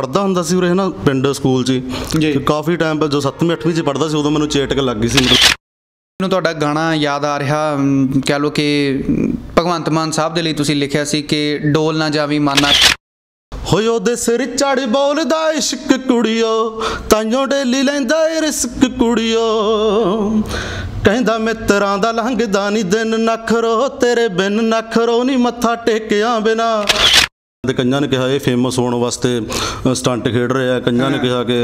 ਪੜਦਾ ਹੁੰਦਾ ਸੀ ਉਰੇ ਹਨਾ ਪਿੰਡ ਸਕੂਲ 'ਚ ਹੀ। ਜੀ। ਤੇ ਕਾਫੀ ਟਾਈਮ ਬਾਅਦ ਜੋ 7ਵੀਂ 8ਵੀਂ 'ਚ ਪੜਦਾ ਸੀ ਉਦੋਂ ਮੈਨੂੰ ਚੇਟਕ ਲੱਗ ਗਈ ਸੀ ਮਤਲਬ ਮੈਨੂੰ ਤੁਹਾਡਾ ਗਾਣਾ ਯਾਦ ਆ ਰਿਹਾ ਅਮ, ਕਹਿ ਲਓ ਕਿ ਅਮ, ਭਗਵੰਤ ਮਾਨ ਸਾਹਿਬ ਦੇ ਲਈ ਤੁਸੀਂ ਲਿਖਿਆ ਸੀ ਕਿ ਡੋਲ ਨਾ ਜਾਵੀ ਮਾਨਾ ਹੋਏ ਉਹਦੇ ਸਿਰ ਚੜ ਬੋਲਦਾ ਇਸ਼ਕ ਕੁੜੀਓ ਤਾਈਓ ਡੇਲੀ ਲੈਂਦਾ ਏ ਰਿਸਕ ਕੁੜੀਓ ਕਹਿੰਦਾ ਮਿੱਤਰਾਂ ਦਾ ਲੰਘਦਾ ਨਹੀਂ ਦਿਨ ਨਖਰੋ ਤੇਰੇ ਬਿਨ ਨਖਰੋ ਨਹੀਂ ਮੱਥਾ ਟੇਕਿਆ ਬਿਨਾ ਤੇ ਕਈਆਂ ਨੇ ਕਿਹਾ ਇਹ ਫੇਮਸ ਹੋਣ ਵਾਸਤੇ ਸਟੰਟ ਖੇਡ ਰਿਹਾ ਕਈਆਂ ਨੇ ਕਿਹਾ ਕਿ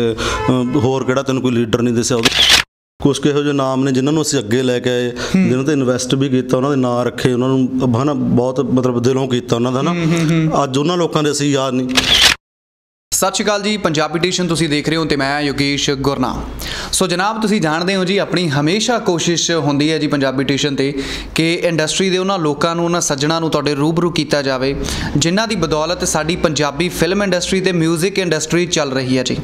ਹੋਰ ਕਿਹੜਾ ਤੈਨੂੰ ਕੋਈ ਲੀਡਰ ਨਹੀਂ ਦਿਸਿਆ ਉਹਦੇ। ਕੁਝ ਕਿਹੋ ਜਿਹੇ ਨਾਮ ਨੇ ਜਿਨ੍ਹਾਂ ਨੂੰ ਅਸੀਂ ਅੱਗੇ ਲੈ ਕੇ ਆਏ ਜਿਨ੍ਹਾਂ ਤੇ ਇਨਵੈਸਟ ਵੀ ਕੀਤਾ ਉਹਨਾਂ ਦੇ ਨਾਂ ਰੱਖੇ ਉਹਨਾਂ ਨੂੰ ਹਨਾ ਬਹੁਤ ਮਤਲਬ ਦਿਲੋਂ ਕੀਤਾ ਉਹਨਾਂ ਦਾ ਨਾ। ਅੱਜ ਉਹਨਾਂ ਲੋਕਾਂ ਦੇ ਅਸੀਂ ਯਾਦ ਨਹੀਂ। ਸਤਿ ਸ਼੍ਰੀ ਅਕਾਲ ਜੀ, ਪੰਜਾਬੀ ਟੀਸ਼ਨ ਤੁਸੀਂ ਦੇਖ ਰਹੇ ਹੋ ਤੇ ਮੈਂ ਯੋਗੇਸ਼ ਗੁਰਨਾ ਸੋ ਜਨਾਬ, ਤੁਸੀਂ ਜਾਣਦੇ ਹੋ ਜੀ, ਆਪਣੀ ਹਮੇਸ਼ਾ ਕੋਸ਼ਿਸ਼ ਹੁੰਦੀ ਹੈ ਜੀ ਪੰਜਾਬੀ ਐਡੀਸ਼ਨ ਤੇ ਕਿ ਇੰਡਸਟਰੀ ਦੇ ਉਹਨਾਂ ਲੋਕਾਂ ਨੂੰ, ਉਹਨਾਂ ਸੱਜਣਾ ਨੂੰ ਤੁਹਾਡੇ ਰੂਬਰੂ ਕੀਤਾ ਜਾਵੇ, ਜਿਨ੍ਹਾਂ ਦੀ ਬਦੌਲਤ ਸਾਡੀ ਪੰਜਾਬੀ ਫਿਲਮ ਇੰਡਸਟਰੀ ਤੇ 뮤직 ਇੰਡਸਟਰੀ ਚੱਲ ਰਹੀ ਹੈ ਜੀ।